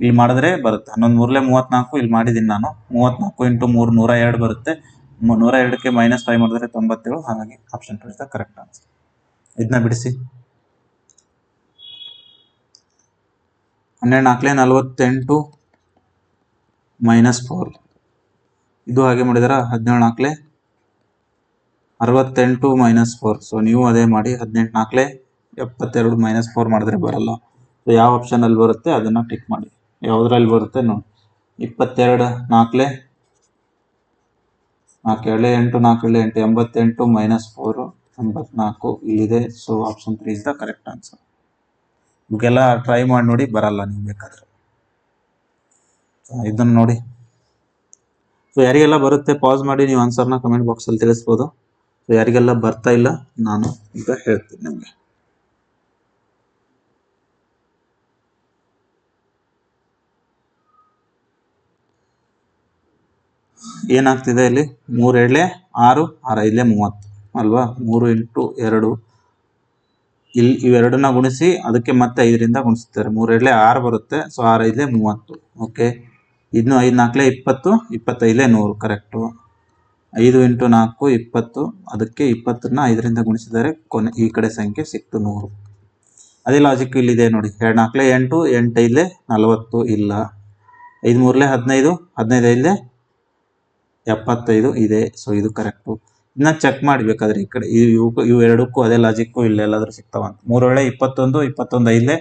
ಇಲ್ಲಿ ಮಾಡಿದ್ರೆ ಬರುತ್ತೆ. ಹನ್ನೊಂದು ಮೂರಲೆ ಮೂವತ್ತ್ನಾಲ್ಕು ಇಲ್ಲಿ ಮಾಡಿದ್ದೀನಿ ನಾನು. ಮೂವತ್ತ್ನಾಲ್ಕು ಇಂಟು ಮೂರು ನೂರ ಎರಡು ಬರುತ್ತೆ. ನೂರ ಎರಡಕ್ಕೆ ಮೈನಸ್ ಫೈವ್ ಮಾಡಿದ್ರೆ ತೊಂಬತ್ತೇಳು. ಹಾಗಾಗಿ option two is the correct answer ಇದನ್ನ ಬಿಡಿಸಿ. ಹನ್ನೆರಡು ನಾಲ್ಕಲೆ ನಲವತ್ತೆಂಟು ಮೈನಸ್ ಫೋರ್ ಇದು ಹಾಗೆ ಮಾಡಿದಾರ? ಹದಿನೇಳು ನಾಲ್ಕಲೆ ಅರವತ್ತೆಂಟು ಮೈನಸ್ ಫೋರ್ ಸೊ ನೀವು ಅದೇ ಮಾಡಿ ಹದಿನೆಂಟು ನಾಲ್ಕಲೆ ಎಪ್ಪತ್ತೆರಡು ಮೈನಸ್ ಫೋರ್ ಮಾಡಿದ್ರೆ ಬರಲ್ಲ. ಸೊ ಯಾವ ಆಪ್ಷನಲ್ಲಿ ಬರುತ್ತೆ ಅದನ್ನು ಟಿಕ್ ಮಾಡಿ. ಯಾವುದ್ರಲ್ಲಿ ಬರುತ್ತೆ ನೋಡಿ. ಇಪ್ಪತ್ತೆರಡು ನಾಲ್ಕಲೆ ನಾಲ್ಕು ಏಳೆ ಎಂಟು ನಾಲ್ಕು ಏಳೆ ಎಂಟು ಎಂಬತ್ತೆಂಟು ಮೈನಸ್ ಫೋರು ಎಂಬತ್ನಾಲ್ಕು ಇಲ್ಲಿದೆ. So option three is the correct answer ನಿಮಗೆಲ್ಲ ಟ್ರೈ ಮಾಡಿ ನೋಡಿ ಬರಲ್ಲ ನೀವು ಬೇಕಾದ್ರೆ. ಇದನ್ನು ನೋಡಿ. ಸೊ ಯಾರಿಗೆಲ್ಲ ಬರುತ್ತೆ ಪಾಸ್ ಮಾಡಿ ನೀವು ಆನ್ಸರ್ನ ಕಮೆಂಟ್ ಬಾಕ್ಸಲ್ಲಿ ತಿಳಿಸ್ಬೋದು. ಸೊ ಯಾರಿಗೆಲ್ಲ ಬರ್ತಾ ಇಲ್ಲ, ನಾನು ಈಗ ಹೇಳ್ತೀನಿ ನಿಮಗೆ. ಏನಾಗ್ತಿದೆ ಇಲ್ಲಿ? ಮೂರು ಎಳೆ ಆರು ಆರು ಐದಲೇ ಮೂವತ್ತು. ಅಲ್ವಾ? ಮೂರು ಇಂಟು ಎರಡು. ಇಲ್ಲಿ ಇವೆರಡನ್ನ ಗುಣಿಸಿ, ಅದಕ್ಕೆ ಮತ್ತೆ ಐದರಿಂದ ಗುಣಿಸ್ತಾರೆ. ಮೂರು ಎಳೆ ಆರು ಬರುತ್ತೆ. ಸೊ ಆರು, ಐದಲೇ ಮೂವತ್ತು. ಓಕೆ ಇನ್ನು ಐದು ನಾಲ್ಕಲೇ ಇಪ್ಪತ್ತು, ಇಪ್ಪತ್ತೈದಲೇ ನೂರು. ಕರೆಕ್ಟು ಐದು ಇಂಟು ನಾಲ್ಕು, ಇಪ್ಪತ್ತು, ಅದಕ್ಕೆ ಇಪ್ಪತ್ತನ್ನು ಐದರಿಂದ ಗುಣಿಸಿದರೆ ಕೊನೆ ಈ ಕಡೆ ಸಂಖ್ಯೆ ಸಿಕ್ತು ನೂರು. ಅದೇ ಲಾಜಿಕ್ ಇಲ್ಲಿದೆ ನೋಡಿ. ಎರಡು ನಾಲ್ಕಲೇ ಎಂಟು ಎಂಟು ಐದಲೇ ನಲವತ್ತು ಇಲ್ಲ. ಐದು ಮೂರಲೆ ಹದಿನೈದು ಹದಿನೈದು ಐದಲೇ ಎಪ್ಪತ್ತೈದು ಇದೆ. ಸೊ ಇದು ಕರೆಕ್ಟು ಇನ್ನು ಚೆಕ್ ಮಾಡಬೇಕಾದ್ರೆ ಈ ಕಡೆ ಇವು ಇವು ಎರಡಕ್ಕೂ ಅದೇ ಲಾಜಿಕ್ಕು ಇಲ್ಲೆಲ್ಲಾದರೂ ಸಿಗ್ತಾವಂತ. ಮೂರು ವೇಳೆ ಇಪ್ಪತ್ತೊಂದು ಇಪ್ಪತ್ತೊಂದು ಐದಲೇ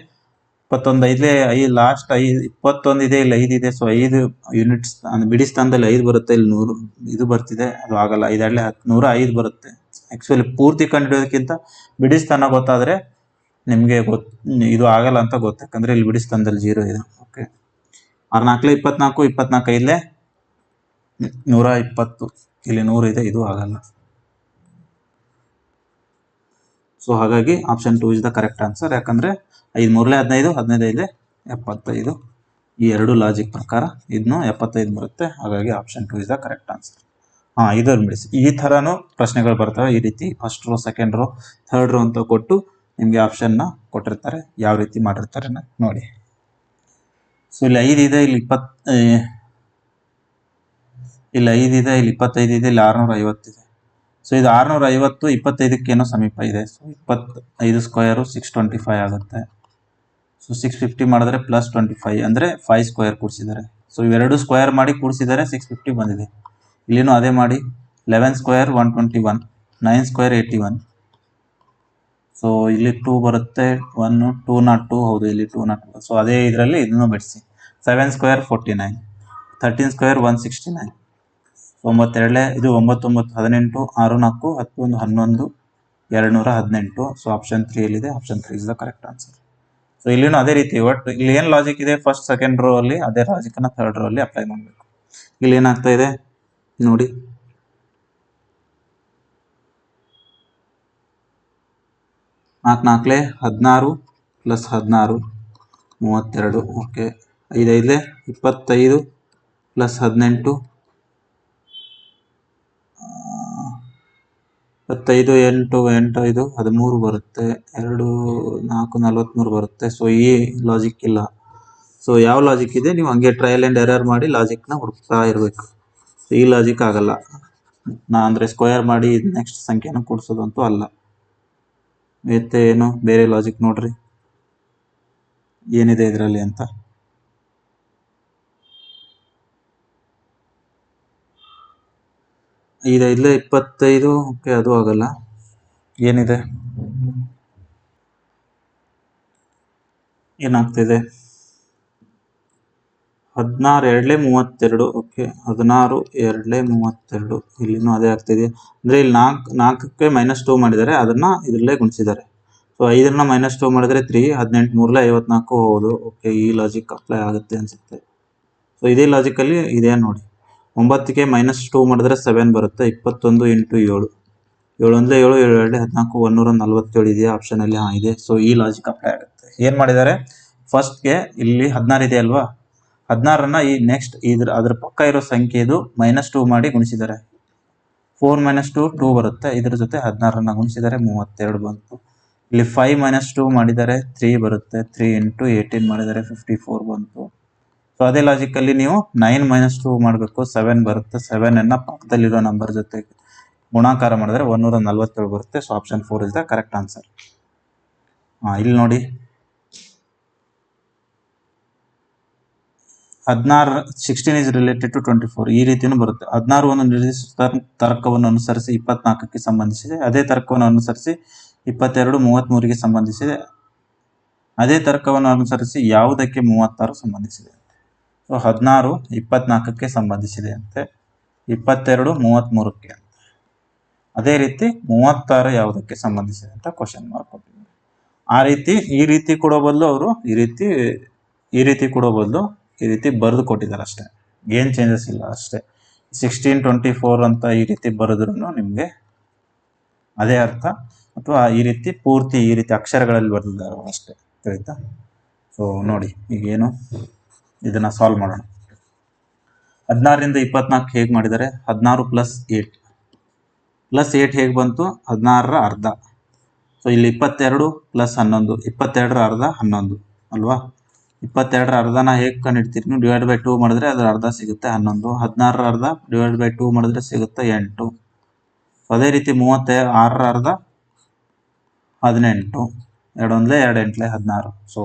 ಇಪ್ಪತ್ತೊಂದು ಐದು ಲಾಸ್ಟ್ ಐದು ಇಪ್ಪತ್ತೊಂದು ಇದೆ, ಇಲ್ಲಿ ಐದು ಇದೆ. ಸೊ ಐದು ಯೂನಿಟ್ಸ್ ಬಿಡಿ ಸ್ಥಾನದಲ್ಲಿ ಐದು ಬರುತ್ತೆ, ಇಲ್ಲಿ ನೂರು, ಇದು ಬರ್ತಿದೆ, ಅದು ಆಗಲ್ಲ. ಐದೆರಡಲೆ ಹತ್ತು ನೂರ ಐದು ಬರುತ್ತೆ. ಆ್ಯಕ್ಚುಲಿ ಪೂರ್ತಿ ಕಂಡುಹಿಡಿಯೋದಕ್ಕಿಂತ ಬಿಡಿ ಸ್ಥಾನ ಗೊತ್ತಾದರೆ ನಿಮಗೆ ಗೊತ್ತು ಇದು ಆಗಲ್ಲ ಅಂತ ಗೊತ್ತ. ಯಾಕಂದರೆ ಇಲ್ಲಿ ಬಿಡಿ ಸ್ಥಾನದಲ್ಲಿ ಜೀರೋ ಇದೆ. ಓಕೆ ಆರು ನಾಲ್ಕಲೆ ಇಪ್ಪತ್ನಾಲ್ಕು ಇಪ್ಪತ್ನಾಲ್ಕು ಐದಲೇ ನೂರ ಇಪ್ಪತ್ತು. ಇಲ್ಲಿ ನೂರು ಇದೆ, ಇದು ಆಗಲ್ಲ. ಸೊ ಹಾಗಾಗಿ option two is the correct answer ಯಾಕಂದರೆ ಐದು ಮೂರಲೇ ಹದಿನೈದು ಹದಿನೈದು ಐದಲೇ ಎಪ್ಪತ್ತೈದು. ಈ ಎರಡು ಲಾಜಿಕ್ ಪ್ರಕಾರ ಇದನ್ನು ಎಪ್ಪತ್ತೈದು ಬರುತ್ತೆ. ಹಾಗಾಗಿ option two is the correct answer ಹಾಂ, ಇದನ್ನು ಬಿಡಿಸಿ. ಈ ಥರನೂ ಪ್ರಶ್ನೆಗಳು ಬರ್ತವೆ. ಈ ರೀತಿ first row second row third row ಅಂತ ಕೊಟ್ಟು ನಿಮಗೆ ಆಪ್ಷನ್ನ ಕೊಟ್ಟಿರ್ತಾರೆ. ಯಾವ ರೀತಿ ಮಾಡಿರ್ತಾರೆ ನೋಡಿ. ಸೊ ಇಲ್ಲಿ ಐದು ಇದೆ, ಇಲ್ಲಿ ಇಪ್ಪತ್ತು ಇಲ್ಲಿ ಐದು ಇದೆ, ಇಲ್ಲಿ ಇಪ್ಪತ್ತೈದು ಇದೆ, ಇಲ್ಲಿ ಆರುನೂರ ಐವತ್ತಿದೆ ಸೊ ಇದು ಆರುನೂರ ಐವತ್ತು ಇಪ್ಪತ್ತೈದಕ್ಕೇನೋ ಸಮೀಪ ಇದೆ. ಸೊ ಇಪ್ಪತ್ತೈದು ಸ್ಕ್ವಯರು ಸಿಕ್ಸ್ ಟ್ವೆಂಟಿ ಫೈವ್ ಆಗುತ್ತೆ. ಸೊ ಸಿಕ್ಸ್ ಫಿಫ್ಟಿ ಮಾಡಿದ್ರೆ ಪ್ಲಸ್ ಟ್ವೆಂಟಿ ಫೈವ್ ಅಂದರೆ ಫೈವ್ ಸ್ಕ್ವೇರ್ ಕೂಡಿಸಿದ್ದಾರೆ. ಸೊ ಇವೆರಡು ಸ್ಕ್ವೇರ್ ಮಾಡಿ ಕೂಡಿಸಿದರೆ ಸಿಕ್ಸ್ ಫಿಫ್ಟಿ ಬಂದಿದೆ. ಇಲ್ಲಿನೂ ಅದೇ ಮಾಡಿ eleven square one twenty one nine square eighty one so ಇಲ್ಲಿ ಟೂ ಬರುತ್ತೆ ಒನ್ ಟೂ ನಾಟ್ ಟೂ ಹೌದು, ಇಲ್ಲಿ ಟೂ ನಾಟ್ ಸೊ ಅದೇ ಇದರಲ್ಲಿ ಇದನ್ನು ಬಿಡಿಸಿ. Seven square forty nine thirteen square one sixty nine ಒಂಬತ್ತೆರಡೇ ಇದು ಒಂಬತ್ತೊಂಬತ್ತು, ಹದಿನೆಂಟು, ಆರು ನಾಲ್ಕು, ಹತ್ತೊಂದು, ಹನ್ನೊಂದು ಎರಡು ನೂರ ಹದಿನೆಂಟು so option ತ್ರೀಯಲ್ಲಿದೆ option three is the correct answer so ಇಲ್ಲಿನೂ ಅದೇ ರೀತಿ ಒಟ್ಟು ಇಲ್ಲಿ ಏನು ಲಾಜಿಕ್ ಇದೆ? ಫಸ್ಟ್ ಸೆಕೆಂಡ್ ರೋ ಅಲ್ಲಿ ಅದೇ ಲಾಜಿಕನ್ನು ಥರ್ಡ್ ರೋ ಅಲ್ಲಿ ಅಪ್ಲೈ ಮಾಡಬೇಕು. ಇಲ್ಲಿ ಏನಾಗ್ತಾ ಇದೆ? ನೋಡಿ. ನಾಲ್ಕು ನಾಲ್ಕಲೆ ಹದಿನಾರು ಪ್ಲಸ್ ಹದಿನಾರು, ಮೂವತ್ತೆರಡು ಓಕೆ ಐದೈದಲೆ ಇಪ್ಪತ್ತೈದು ಪ್ಲಸ್ ಹದಿನೆಂಟು ಇಪ್ಪತ್ತೈದು ಎಂಟು ಎಂಟು ಐದು ಹದಿಮೂರು ಬರುತ್ತೆ. ಎರಡು, ನಾಲ್ಕು ನಲ್ವತ್ತ್ಮೂರು ಬರುತ್ತೆ. ಸೊ ಈ ಲಾಜಿಕ್ ಇಲ್ಲ. ಸೊ ಯಾವ ಲಾಜಿಕ್ ಇದೆ? ನೀವು ಹಂಗೆ ಟ್ರಯಲ್ ಆ್ಯಂಡ್ ಎರರ್ ಮಾಡಿ ಲಾಜಿಕ್ನ ಹುಡುಕ್ತಾ ಇರಬೇಕು. ಈ ಲಾಜಿಕ್ ಆಗಲ್ಲ. ನಾ ಅಂದರೆ ಸ್ಕ್ವೇರ್ ಮಾಡಿ ನೆಕ್ಸ್ಟ್ ಸಂಖ್ಯೆನ ಕೂಡಿಸೋದಂತೂ ಅಲ್ಲ. ಮತ್ತೆ ಏನು? ಬೇರೆ ಲಾಜಿಕ್ ನೋಡ್ರಿ. ಏನಿದೆ ಇದರಲ್ಲಿ ಅಂತ? ಐದು ಇಲ್ಲೇ ಇಪ್ಪತ್ತೈದು, ಓಕೆ, ಅದು ಆಗಲ್ಲ. ಏನಿದೆ? ಏನಾಗ್ತಿದೆ? ಹದಿನಾರು, ಎರಡಲೇ ಮೂವತ್ತೆರಡು, ಓಕೆ, ಹದಿನಾರು, ಎರಡಲೇ ಮೂವತ್ತೆರಡು. ಇಲ್ಲಿನೂ ಅದೇ ಆಗ್ತಿದೆ. ಅಂದರೆ ಇಲ್ಲಿ ನಾಲ್ಕು, ನಾಲ್ಕಕ್ಕೆ ಮೈನಸ್ ಟೂ ಮಾಡಿದ್ದಾರೆ ಅದನ್ನು ಇದರಲ್ಲೇ ಗುಣಿಸಿದ್ದಾರೆ. ಸೊ ಐದನ್ನ ಮೈನಸ್ ಟೂ ಮಾಡಿದರೆ ತ್ರೀ ಹದಿನೆಂಟು ಮೂರಲೇ ಐವತ್ನಾಲ್ಕು ಹೌದು ಓಕೆ, ಈ ಲಾಜಿಕ್ ಅಪ್ಲೈ ಆಗುತ್ತೆ ಅನಿಸುತ್ತೆ. ಸೊ ಇದೇ ಲಾಜಿಕಲ್ಲಿ ಇದೆ ನೋಡಿ. ಒಂಬತ್ತಿಗೆ ಮೈನಸ್ ಟೂ ಮಾಡಿದ್ರೆ ಸೆವೆನ್ ಬರುತ್ತೆ, ಇಪ್ಪತ್ತೊಂದು ಇಂಟು ಏಳು. ಏಳು ಅಂದರೆ ಏಳು ಏಳು ಎರಡು ಹದಿನಾಲ್ಕು, ಒಂದೂರ ನಲ್ವತ್ತೇಳು ಇದೆಯಾ ಆಪ್ಷನಲ್ಲಿ ಹಾಂ, ಇದೆ. ಸೊ ಈ ಲಾಜಿಕ್ ಅಪ್ಲೈ ಆಗುತ್ತೆ. ಏನು ಮಾಡಿದ್ದಾರೆ? ಫಸ್ಟ್ಗೆ ಇಲ್ಲಿ ಹದಿನಾರು ಇದೆ ಅಲ್ವಾ? ಹದಿನಾರನ್ನು ಈ ನೆಕ್ಸ್ಟ್ ಇದ್ರ, ಅದ್ರ ಪಕ್ಕ ಇರೋ ಸಂಖ್ಯೆದು ಮೈನಸ್ ಟೂ ಮಾಡಿ ಗುಣಿಸಿದ್ದಾರೆ. ಫೋರ್ ಮೈನಸ್ ಟು ಟೂ ಬರುತ್ತೆ. ಇದ್ರ ಜೊತೆ ಹದಿನಾರನ್ನು ಗುಣಿಸಿದರೆ ಮೂವತ್ತೆರಡು ಬಂತು. ಇಲ್ಲಿ ಫೈವ್ ಮೈನಸ್ ಟೂ ಮಾಡಿದ್ದಾರೆ ತ್ರೀ ಬರುತ್ತೆ. ತ್ರೀ ಇಂಟು ಏಯ್ಟೀನ್ ಮಾಡಿದ್ದಾರೆ ಫಿಫ್ಟಿ ಫೋರ್ ಬಂತು. ಸೊ ಅದೇ ಲಾಜಿಕಲ್ಲಿ ನೀವು ನೈನ್ ಮೈನಸ್ ಟೂ ಮಾಡಬೇಕು. ಸೆವೆನ್ ಬರುತ್ತೆ. ಸೆವೆನನ್ನು ಪಕ್ಕದಲ್ಲಿರೋ ನಂಬರ್ ಜೊತೆ ಗುಣಾಕಾರ ಮಾಡಿದ್ರೆ ಒಂದೂರ ನಲ್ವತ್ತೇಳು ಬರುತ್ತೆ. So option four is the correct answer ಇಲ್ಲಿ ನೋಡಿ. ಹದಿನಾರು sixteen is related to twenty four ಈ ರೀತಿಯೂ ಬರುತ್ತೆ. ಹದಿನಾರು ಒಂದು ನಿರ್ದಿಷ್ಟ ತರ್- ತರ್ಕವನ್ನು ಅನುಸರಿಸಿ ಇಪ್ಪತ್ನಾಲ್ಕಕ್ಕೆ ಸಂಬಂಧಿಸಿದೆ. ಅದೇ ತರ್ಕವನ್ನು ಅನುಸರಿಸಿ ಇಪ್ಪತ್ತೆರಡು ಮೂವತ್ತ್ಮೂರಿಗೆ ಸಂಬಂಧಿಸಿದೆ. ಅದೇ ತರ್ಕವನ್ನು ಅನುಸರಿಸಿ ಯಾವುದಕ್ಕೆ ಮೂವತ್ತಾರು ಸಂಬಂಧಿಸಿದೆ? ಸೊ ಹದಿನಾರು, ಇಪ್ಪತ್ನಾಲ್ಕಕ್ಕೆ ಸಂಬಂಧಿಸಿದೆ ಅಂತೆ ಇಪ್ಪತ್ತೆರಡು ಮೂವತ್ತ್ಮೂರಕ್ಕೆ ಅದೇ ರೀತಿ ಮೂವತ್ತಾರು ಯಾವುದಕ್ಕೆ ಸಂಬಂಧಿಸಿದೆ ಅಂತ ಕ್ವಶನ್ ಮಾರ್ಕ್ ಆ ರೀತಿ, ಈ ರೀತಿ ಕೊಡೋ ಬದಲು ಅವರು ಈ ರೀತಿ ಈ ರೀತಿ ಕೊಡೋ ಬದಲು ಈ ರೀತಿ ಬರೆದು ಕೊಟ್ಟಿದ್ದಾರೆ ಅಷ್ಟೇ. ಏನು ಚೇಂಜಸ್ ಇಲ್ಲ ಅಷ್ಟೇ. ಸಿಕ್ಸ್ಟೀನ್ ಟ್ವೆಂಟಿ ಫೋರ್ ಅಂತ ಈ ರೀತಿ ಬರೆದ್ರೂ ನಿಮಗೆ ಅದೇ ಅರ್ಥ. ಅಥವಾ ಈ ರೀತಿ ಪೂರ್ತಿ ಈ ರೀತಿ ಅಕ್ಷರಗಳಲ್ಲಿ ಬರೆದಿದ್ದಾರೆ ಅಷ್ಟೇ, ತಿಳಿತಾ? ಸೊ ನೋಡಿ ಈಗೇನು ಇದನ್ನು ಸಾಲ್ವ್ ಮಾಡೋಣ. ಹದಿನಾರರಿಂದ ಇಪ್ಪತ್ನಾಲ್ಕು ಹೇಗೆ ಮಾಡಿದರೆ ಹದಿನಾರು ಪ್ಲಸ್ ಏಟ್ ಪ್ಲಸ್ ಏಟ್ ಹೇಗೆ ಬಂತು? ಹದಿನಾರರ ಅರ್ಧ. ಸೊ ಇಲ್ಲಿ ಇಪ್ಪತ್ತೆರಡು ಪ್ಲಸ್ ಹನ್ನೊಂದು. ಇಪ್ಪತ್ತೆರಡರ ಅರ್ಧ, ಹನ್ನೊಂದು. ಅಲ್ವಾ? ಇಪ್ಪತ್ತೆರಡರ ಅರ್ಧನ ಹೇಗೆ ಕಂಡಿಡ್ತೀರಿ ನೀವು ಡಿವೈಡ್ ಬೈ ಟೂ ಮಾಡಿದ್ರೆ ಅದರ ಅರ್ಧ ಸಿಗುತ್ತೆ ಹನ್ನೊಂದು. ಹದಿನಾರರ ಅರ್ಧ ಡಿವೈಡ್ ಬೈ ಟೂ ಮಾಡಿದ್ರೆ ಸಿಗುತ್ತೆ ಎಂಟು. ಅದೇ ರೀತಿ ಮೂವತ್ತೆ ಆರರ ಅರ್ಧ ಹದಿನೆಂಟು. ಎರಡೊಂದಲೇ ಎರಡು ಎಂಟ್ಲೆ ಹದಿನಾರು. ಸೊ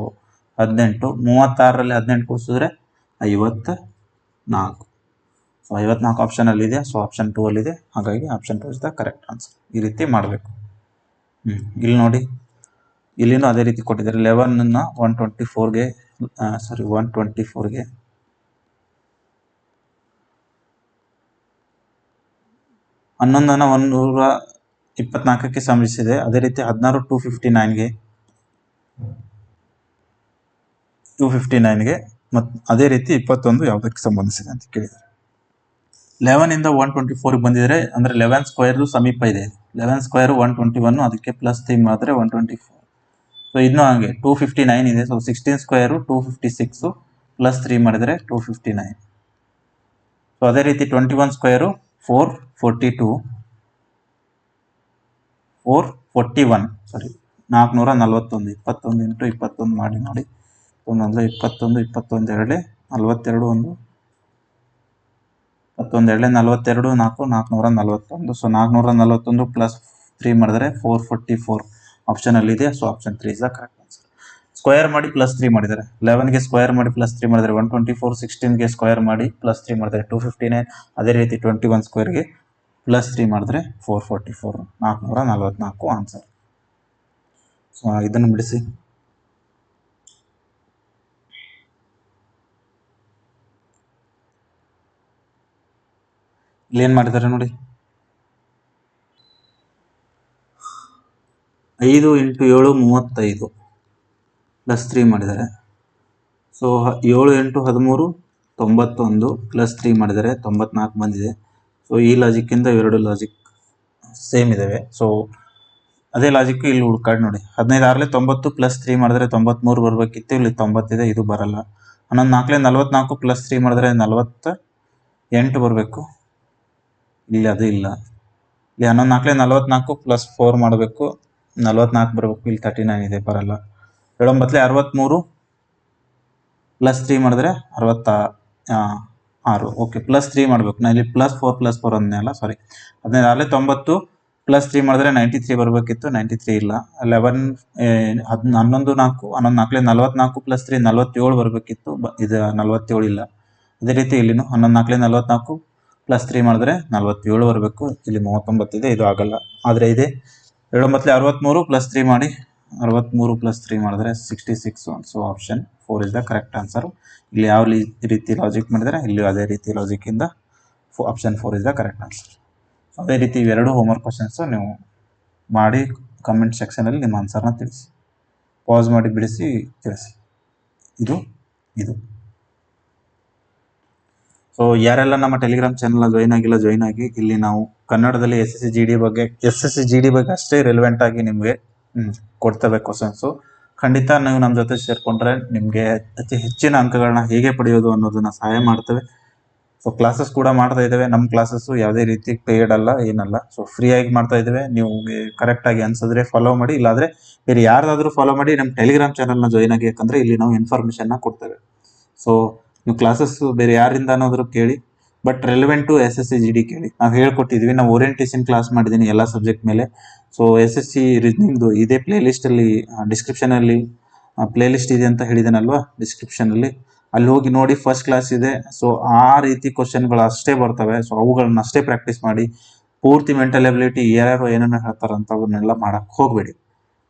ಹದಿನೆಂಟು, ಮೂವತ್ತಾರರಲ್ಲಿ ಹದಿನೆಂಟು ಕೂಡಿಸಿದ್ರೆ ಐವತ್ತ ನಾಲ್ಕು ಸೊ ಐವತ್ನಾಲ್ಕು ಆಪ್ಷನಲ್ಲಿದೆ ಸೊ ಆಪ್ಷನ್ ಟೂ ಅಲ್ಲಿದೆ ಹಾಗಾಗಿ option two is the correct answer ಈ ರೀತಿ ಮಾಡಬೇಕು. ಹ್ಞೂ ಇಲ್ಲಿ ನೋಡಿ. ಇಲ್ಲಿನೂ ಅದೇ ರೀತಿ ಕೊಟ್ಟಿದ್ದಾರೆ. ಲೆವೆನ್ನ ಒನ್ ಟ್ವೆಂಟಿ ಫೋರ್ಗೆ ಸಾರಿ ಒನ್ ಟ್ವೆಂಟಿ ಫೋರ್ಗೆ ಹನ್ನೊಂದನ್ನು ಒಂದೂರ ಇಪ್ಪತ್ನಾಲ್ಕಕ್ಕೆ ಸಂಬಂಧಿಸಿದೆ. ಅದೇ ರೀತಿ ಹದಿನಾರು ಟು ಫಿಫ್ಟಿ ನೈನ್ಗೆ ಟೂ ಫಿಫ್ಟಿ ನೈನ್ಗೆ ಮತ್ತು ಅದೇ ರೀತಿ ಇಪ್ಪತ್ತೊಂದು ಯಾವುದಕ್ಕೆ ಸಂಬಂಧಿಸಿದೆ ಅಂತ ಕೇಳಿದ್ದಾರೆ. ಲೆವೆನ್ ಇಂದ ಒನ್ ಟ್ವೆಂಟಿ ಫೋರ್ಗೆ ಬಂದಿದ್ರೆ ಅಂದರೆ ಲೆವೆನ್ ಸ್ಕ್ವೇರ್ ಸಮೀಪ ಇದೆ. Eleven square one twenty one ಅದಕ್ಕೆ ಪ್ಲಸ್ ತ್ರೀ ಮಾಡಿದ್ರೆ ಒನ್ ಟ್ವೆಂಟಿ ಫೋರ್ ಸೊ ಇನ್ನೂ ಹಾಗೆ ಟೂ ಫಿಫ್ಟಿ ನೈನ್ ಇದೆ so sixteen square two fifty six plus three ಮಾಡಿದರೆ ಟೂ ಫಿಫ್ಟಿ ನೈನ್ ಸೊ ಅದೇ ರೀತಿ twenty one square four forty two four forty one sorry ನಾಲ್ಕುನೂರ ನಲ್ವತ್ತೊಂದು, ಇಪ್ಪತ್ತೊಂದು ಇಂಟು ಇಪ್ಪತ್ತೊಂದು ಮಾಡಿ ನೋಡಿ. ಇಪ್ಪತ್ತೊಂದು ಇಪ್ಪತ್ತೊಂದು, ಎರಡೇ, ನಲ್ವತ್ತೆರಡು, ಒಂದು. ಇಪ್ಪತ್ತೊಂದು ನಲ್ವತ್ತೆರಡು, ನಾಲ್ಕು, ನಾಲ್ಕುನೂರ ನಲ್ವತ್ತೊಂದು. ಸೊ ನಾಲ್ಕುನೂರ ನಲವತ್ತೊಂದು ಪ್ಲಸ್ ತ್ರೀ ಮಾಡಿದ್ರೆ ಫೋರ್ ಫೋರ್ಟಿ ಫೋರ್ ಆಪ್ಷನಲ್ಲಿ ಇದೆ. So option three is the correct answer square ಮಾಡಿ ಪ್ಲಸ್ ತ್ರೀ ಮಾಡಿದ್ದಾರೆ. ಲೆವೆನ್ಗೆ ಸ್ಕ್ವೇರ್ ಮಾಡಿ ಪ್ಲಸ್ ತ್ರೀ ಮಾಡಿದರೆ ಒನ್ ಟ್ವೆಂಟಿ ಫೋರ್ ಸಿಕ್ಸ್ಟೀನ್ಗೆ ಸ್ಕ್ವೇರ್ ಮಾಡಿ ಪ್ಲಸ್ ತ್ರೀ ಮಾಡಿದರೆ ಟೂ ಫಿಫ್ಟಿ ನೈನ್ ಅದೇ ರೀತಿ ಟ್ವೆಂಟಿ ಒನ್ ಸ್ಕ್ವೇರ್ಗೆ ಪ್ಲಸ್ ತ್ರೀ ಮಾಡಿದ್ರೆ ಫೋರ್ ಫೋರ್ಟಿ ಫೋರ್ ನಾಲ್ಕುನೂರ ನಲ್ವತ್ನಾಲ್ಕು ಆನ್ಸರ್ ಸೊ ಇದನ್ನು ಬಿಡಿಸಿ. ಇಲ್ಲಿ ಏನು ಮಾಡಿದ್ದಾರೆ ನೋಡಿ? ಐದು ಇಂಟು ಏಳು ಮೂವತ್ತೈದು ಪ್ಲಸ್ ತ್ರೀ ಮಾಡಿದ್ದಾರೆ ಸೊ ಏಳು ಎಂಟು ಹದಿಮೂರು ತೊಂಬತ್ತೊಂದು ಪ್ಲಸ್ ತ್ರೀ ಮಾಡಿದರೆ, ತೊಂಬತ್ನಾಲ್ಕು ಬಂದಿದೆ. ಸೊ ಈ ಲಾಜಿಕ್ಕಿಂತ ಎರಡು ಲಾಜಿಕ್ ಸೇಮ್ ಇದ್ದಾವೆ ಸೊ ಅದೇ ಲಾಜಿಕ್ ಇಲ್ಲಿ ಹುಡ್ಕಾಡಿ ನೋಡಿ. ಹದಿನೈದು ಆರಲೆ ತೊಂಬತ್ತು ಪ್ಲಸ್ ತ್ರೀ ಮಾಡಿದ್ರೆ ತೊಂಬತ್ಮೂರು ಬರಬೇಕಿತ್ತು, ಇಲ್ಲಿ ತೊಂಬತ್ತಿದೆ, ಇದು ಬರಲ್ಲ. ಹನ್ನೊಂದು ನಾಲ್ಕಲೇ ನಲ್ವತ್ನಾಲ್ಕು ಪ್ಲಸ್ ತ್ರೀ ಮಾಡಿದ್ರೆ ನಲ್ವತ್ತ ಎಂಟು ಬರಬೇಕು. ಇಲ್ಲಿ ಅದು ಇಲ್ಲ. ಇಲ್ಲಿ ಹನ್ನೊಂದು ನಾಲ್ಕಲೆ ನಲ್ವತ್ನಾಲ್ಕು ಪ್ಲಸ್ ಫೋರ್ ಮಾಡಬೇಕು. ನಲ್ವತ್ನಾಲ್ಕು ಬರಬೇಕು, ಇಲ್ಲಿ ತರ್ಟಿ ನೈನ್ ಇದೆ ಬರಲ್ಲ. ಏಳೊಂಬತ್ತಲೆ ಅರವತ್ಮೂರು ಪ್ಲಸ್ ತ್ರೀ ಮಾಡಿದ್ರೆ ಅರವತ್ತ ಆರು. ಓಕೆ ಪ್ಲಸ್ ತ್ರೀ ಮಾಡಬೇಕು. ನಾನು ಇಲ್ಲಿ ಪ್ಲಸ್ ಫೋರ್ ಪ್ಲಸ್ ಫೋರ್ ಅಂದನಲ್ಲ ಸಾರಿ ಹದಿನೈದು ಆರಲೆ ತೊಂಬತ್ತು ಪ್ಲಸ್ ತ್ರೀ ಮಾಡಿದ್ರೆ ನೈಂಟಿ ತ್ರೀ ಬರಬೇಕಿತ್ತು ನೈಂಟಿ ತ್ರೀ ಇಲ್ಲ ಲೆವೆನ್ ಹದ್, ಹನ್ನೊಂದು ನಾಲ್ಕು, ಹನ್ನೊಂದು ನಾಲ್ಕಲೆ ನಲ್ವತ್ನಾಲ್ಕು ಪ್ಲಸ್ ತ್ರೀ ನಲ್ವತ್ತೇಳು ಬರಬೇಕಿತ್ತು ಇದು ನಲ್ವತ್ತೇಳು ಇಲ್ಲ. ಅದೇ ರೀತಿ ಇಲ್ಲಿನೂ ಹನ್ನೊಂದು ನಾಲ್ಕಲೆ ನಲ್ವತ್ನಾಲ್ಕು ಪ್ಲಸ್ ತ್ರೀ ಮಾಡಿದ್ರೆ ನಲ್ವತ್ತೇಳು ಬರಬೇಕು. ಇಲ್ಲಿ ಮೂವತ್ತೊಂಬತ್ತಿದೆ ಇದು ಆಗಲ್ಲ. ಆದರೆ ಇದೆ. ಏಳೊಂಬತ್ತಲೆ ಅರವತ್ತ್ಮೂರು ಪ್ಲಸ್ ತ್ರೀ ಮಾಡಿ ಅರವತ್ತ್ಮೂರು ಪ್ಲಸ್ ತ್ರೀ ಮಾಡಿದ್ರೆ sixty six so option four is the correct answer ಇಲ್ಲಿ ಯಾವ ರೀತಿ ಲಾಜಿಕ್ ಮಾಡಿದರೆ ಇಲ್ಲಿ ಅದೇ ರೀತಿ ಲಾಜಿಕ್ಕಿಂದ four option four is the correct answer ಅದೇ ರೀತಿ ಇವೆರಡು ಹೋಮ್ವರ್ಕ್ ಕ್ವಶನ್ಸು ನೀವು ಮಾಡಿ ಕಮೆಂಟ್ ಸೆಕ್ಷನಲ್ಲಿ ನಿಮ್ಮ ಆನ್ಸರ್ನ ತಿಳಿಸಿ. ಪಾಸ್ ಮಾಡಿ, ಬಿಡಿಸಿ, ತಿಳಿಸಿ. ಇದು ಇದು. ಸೊ ಯಾರೆಲ್ಲ ನಮ್ಮ ಟೆಲಿಗ್ರಾಮ್ ಚಾನಲ್ ಜಾಯ್ನ್ ಆಗಿಲ್ಲ ಜಾಯ್ನ್ ಆಗಿ, ಇಲ್ಲಿ ನಾವು ಕನ್ನಡದಲ್ಲಿ S S C G D ಬಗ್ಗೆ S S C G D ಬಗ್ಗೆ ಅಷ್ಟೇ ರೆಲೆವೆಂಟ್ ಆಗಿ ನಿಮಗೆ ಕೊಡ್ತೇವೆ ಕ್ವಶನ್ಸು ಖಂಡಿತ ನೀವು ನಮ್ಮ ಜೊತೆ ಸೇರಿಕೊಂಡ್ರೆ ನಿಮಗೆ ಅತಿ ಹೆಚ್ಚಿನ ಅಂಕಗಳನ್ನ ಹೇಗೆ ಪಡೆಯೋದು ಅನ್ನೋದನ್ನ ಸಹಾಯ ಮಾಡ್ತೇವೆ. ಸೊ ಕ್ಲಾಸಸ್ ಕೂಡ ಮಾಡ್ತಾ ಇದ್ದೇವೆ. ನಮ್ಮ ಕ್ಲಾಸಸ್ಸು ಯಾವುದೇ ರೀತಿ ಪೇಯ್ಡ್ ಅಲ್ಲ, ಏನಲ್ಲ. ಸೊ ಫ್ರೀಯಾಗಿ ಮಾಡ್ತಾ ಇದ್ದೇವೆ. ನೀವು ಕರೆಕ್ಟಾಗಿ ಅನ್ಸಿದ್ರೆ ಫಾಲೋ ಮಾಡಿ. ಇಲ್ಲಾಂದರೆ ಬೇರೆ ಯಾರಾದ್ರೂ ಫಾಲೋ ಮಾಡಿ ನಮ್ಮ ಟೆಲಿಗ್ರಾಮ್ ಚಾನಲ್ನ ಜಾಯ್ನ್ ಆಗಿ, ಯಾಕಂದರೆ ಇಲ್ಲಿ ನಾವು ಇನ್ಫಾರ್ಮೇಷನ್ನ ಕೊಡ್ತೇವೆ. ಸೊ ನೀವು ಕ್ಲಾಸಸ್ ಬೇರೆ ಯಾರಿಂದ ಅನ್ನೋದ್ರು ಕೇಳಿ but relevant to S S C G D ಕೇಳಿ. ನಾವು ಹೇಳ್ಕೊಟ್ಟಿದ್ವಿ, ನಾವು ಓರಿಯೆಂಟೇಷನ್ ಕ್ಲಾಸ್ ಮಾಡಿದ್ದೀನಿ ಎಲ್ಲ ಸಬ್ಜೆಕ್ಟ್ ಮೇಲೆ. ಸೊ ಎಸ್ ಎಸ್ ಸಿ ರೀಸನಿಂಗ್ದು ಇದೇ ಪ್ಲೇ ಲಿಸ್ಟಲ್ಲಿ ಡಿಸ್ಕ್ರಿಪ್ಷನಲ್ಲಿ ಪ್ಲೇ ಲಿಸ್ಟ್ ಇದೆ ಅಂತ ಹೇಳಿದ್ದೇನಲ್ವಾ ಡಿಸ್ಕ್ರಿಪ್ಷನಲ್ಲಿ ಅಲ್ಲಿ. ಹೋಗಿ ನೋಡಿ ಫಸ್ಟ್ ಕ್ಲಾಸ್ ಇದೆ. ಸೊ ಆ ರೀತಿ ಕ್ವಶನ್ಗಳು ಅಷ್ಟೇ ಬರ್ತವೆ. ಸೊ ಅವುಗಳನ್ನ ಅಷ್ಟೇ ಪ್ರಾಕ್ಟೀಸ್ ಮಾಡಿ, ಪೂರ್ತಿ ಮೆಂಟಲ್ ಎಬಿಲಿಟಿ ಯಾರ್ಯಾರು ಏನೇನು ಹೇಳ್ತಾರಂತ ಅವನ್ನೆಲ್ಲ ಮಾಡಕ್ಕೆ ಹೋಗಬೇಡಿ.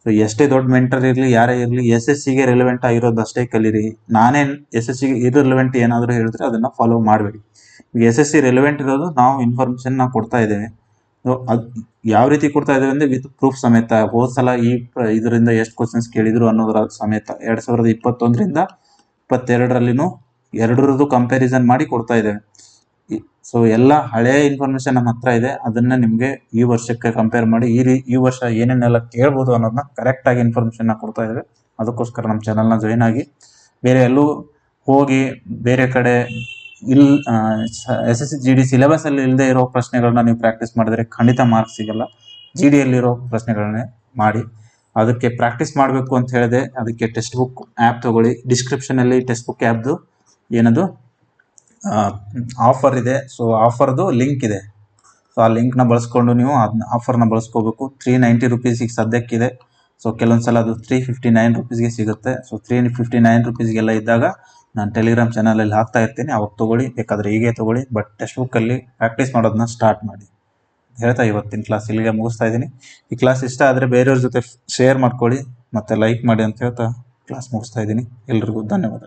ಸೊ ಎಷ್ಟೇ ದೊಡ್ಡ ಮೆಂಟರ್ ಇರಲಿ, ಯಾರೇ ಇರಲಿ, ಎಸ್ ಎಸ್ ಸಿಗೆ ರಿಲೆವೆಂಟ್ ಆಗಿರೋದು ಅಷ್ಟೇ ಕಲೀರಿ. ನಾನೇ ಎಸ್ ಎಸ್ ಸಿಗೆ ಇರ್ರಿಲೆವೆಂಟ್ ಏನಾದರೂ ಹೇಳಿದ್ರೆ ಅದನ್ನು ಫಾಲೋ ಮಾಡಬೇಡಿ. ಎಸ್ ಎಸ್ ಸಿ ರೆಲೆವೆಂಟ್ ಇರೋದು ನಾವು ಇನ್ಫಾರ್ಮೇಷನ್ ನಾವು ಕೊಡ್ತಾ ಇದ್ದೇವೆ. ಸೊ ಅದು ಯಾವ ರೀತಿ ಕೊಡ್ತಾ ಇದ್ದೇವೆ ಅಂದರೆ ವಿತ್ ಪ್ರೂಫ್ ಸಮೇತ. ಹೋದ ಸಲ ಈ ಇದರಿಂದ ಎಷ್ಟು ಕ್ವಶನ್ಸ್ ಕೇಳಿದ್ರು ಅನ್ನೋದರ ಸಮೇತ. ಎರಡು ಸಾವಿರದ ಇಪ್ಪತ್ತೊಂದರಿಂದ ಇಪ್ಪತ್ತೆರಡರಲ್ಲಿನೂ ಎರಡರದ್ದು ಕಂಪ್ಯಾರಿಸನ್ ಮಾಡಿ ಕೊಡ್ತಾ ಇದ್ದೇವೆ. ಸೊ ಎಲ್ಲ ಹಳೆಯ ಇನ್ಫಾರ್ಮೇಶನ್ ನಮ್ಮ ಹತ್ರ ಇದೆ. ಅದನ್ನ ನಿಮಗೆ ಈ ವರ್ಷಕ್ಕೆ ಕಂಪೇರ್ ಮಾಡಿ ಈ ರೀ, ಈ ವರ್ಷ ಏನೇನೆಲ್ಲ ಕೇಳ್ಬೋದು ಅನ್ನೋದನ್ನ ಕರೆಕ್ಟಾಗಿ ಇನ್ಫಾರ್ಮೇಷನ್ನ ಕೊಡ್ತಾ ಇದ್ದೇವೆ ಅದಕ್ಕೋಸ್ಕರ ನಮ್ಮ ಚಾನೆಲ್ನ ಜಾಯ್ನ್ ಆಗಿ ಬೇರೆ ಎಲ್ಲೂ ಹೋಗಿ ಬೇರೆ ಕಡೆ ಇಲ್ S S C G D ಸಿಲೆಬಸಲ್ಲಿ ಇಲ್ಲದೆ ಇರೋ ಪ್ರಶ್ನೆಗಳನ್ನ ನೀವು ಪ್ರಾಕ್ಟೀಸ್ ಮಾಡಿದ್ರೆ ಖಂಡಿತ ಮಾರ್ಕ್ಸ್ ಸಿಗಲ್ಲ. ಜಿ ಡಿಯಲ್ಲಿರೋ ಪ್ರಶ್ನೆಗಳನ್ನೇ ಮಾಡಿ. ಅದಕ್ಕೆ ಪ್ರಾಕ್ಟೀಸ್ ಮಾಡಬೇಕು ಅಂತ ಹೇಳಿದೆ, ಅದಕ್ಕೆ ಟೆಕ್ಸ್ಟ್ ಬುಕ್ ಆ್ಯಪ್ ತಗೊಳ್ಳಿ ಡಿಸ್ಕ್ರಿಪ್ಷನಲ್ಲಿ ಟೆಕ್ಸ್ಟ್ ಬುಕ್ ಆ್ಯಪ್ದು ಏನದು? ಆಫರ್ ಇದೆ. ಸೊ ಆಫರ್ದು ಲಿಂಕ್ ಇದೆ. ಸೊ ಆ ಲಿಂಕ್ನ ಬಳಸ್ಕೊಂಡು ನೀವು ಅದನ್ನ ಆಫರ್ನ ಬಳಸ್ಕೋಬೇಕು. ತ್ರೀ ನೈಂಟಿ ರುಪೀಸಿಗೆ ಸದ್ಯಕ್ಕಿದೆ ಸೊ ಕೆಲವೊಂದು ಸಲ ಅದು ತ್ರೀ ಫಿಫ್ಟಿ ನೈನ್ ರುಪೀಸ್ಗೆ ಸಿಗುತ್ತೆ. ಸೊ ತ್ರೀ ಫಿಫ್ಟಿ ನೈನ್ ರುಪೀಸ್ಗೆಲ್ಲ ಇದ್ದಾಗ ನಾನು ಟೆಲಿಗ್ರಾಮ್ ಚಾನಲಲ್ಲಿ ಹಾಕ್ತಾ ಇರ್ತೀನಿ. ಅವಾಗ ತೊಗೊಳ್ಳಿ, ಬೇಕಾದರೆ ಹೀಗೆ ತೊಗೊಳ್ಳಿ. ಬಟ್ ಟೆಕ್ಸ್ಟ್ ಬುಕ್ಕಲ್ಲಿ ಪ್ರಾಕ್ಟೀಸ್ ಮಾಡೋದನ್ನ ಸ್ಟಾರ್ಟ್ ಮಾಡಿ. ಹೇಳ್ತಾ ಇವತ್ತಿನ ಕ್ಲಾಸ್ ಇಲ್ಲಿಗೆ ಮುಗಿಸ್ತಾ ಇದ್ದೀನಿ. ಈ ಕ್ಲಾಸ್ ಇಷ್ಟ ಆದರೆ ಬೇರೆಯವ್ರ ಜೊತೆ ಶೇರ್ ಮಾಡ್ಕೊಳ್ಳಿ. ಮತ್ತು ಲೈಕ್ ಮಾಡಿ ಅಂತ ಹೇಳ್ತಾ ಕ್ಲಾಸ್ ಮುಗಿಸ್ತಾ ಇದ್ದೀನಿ. ಎಲ್ರಿಗೂ ಧನ್ಯವಾದ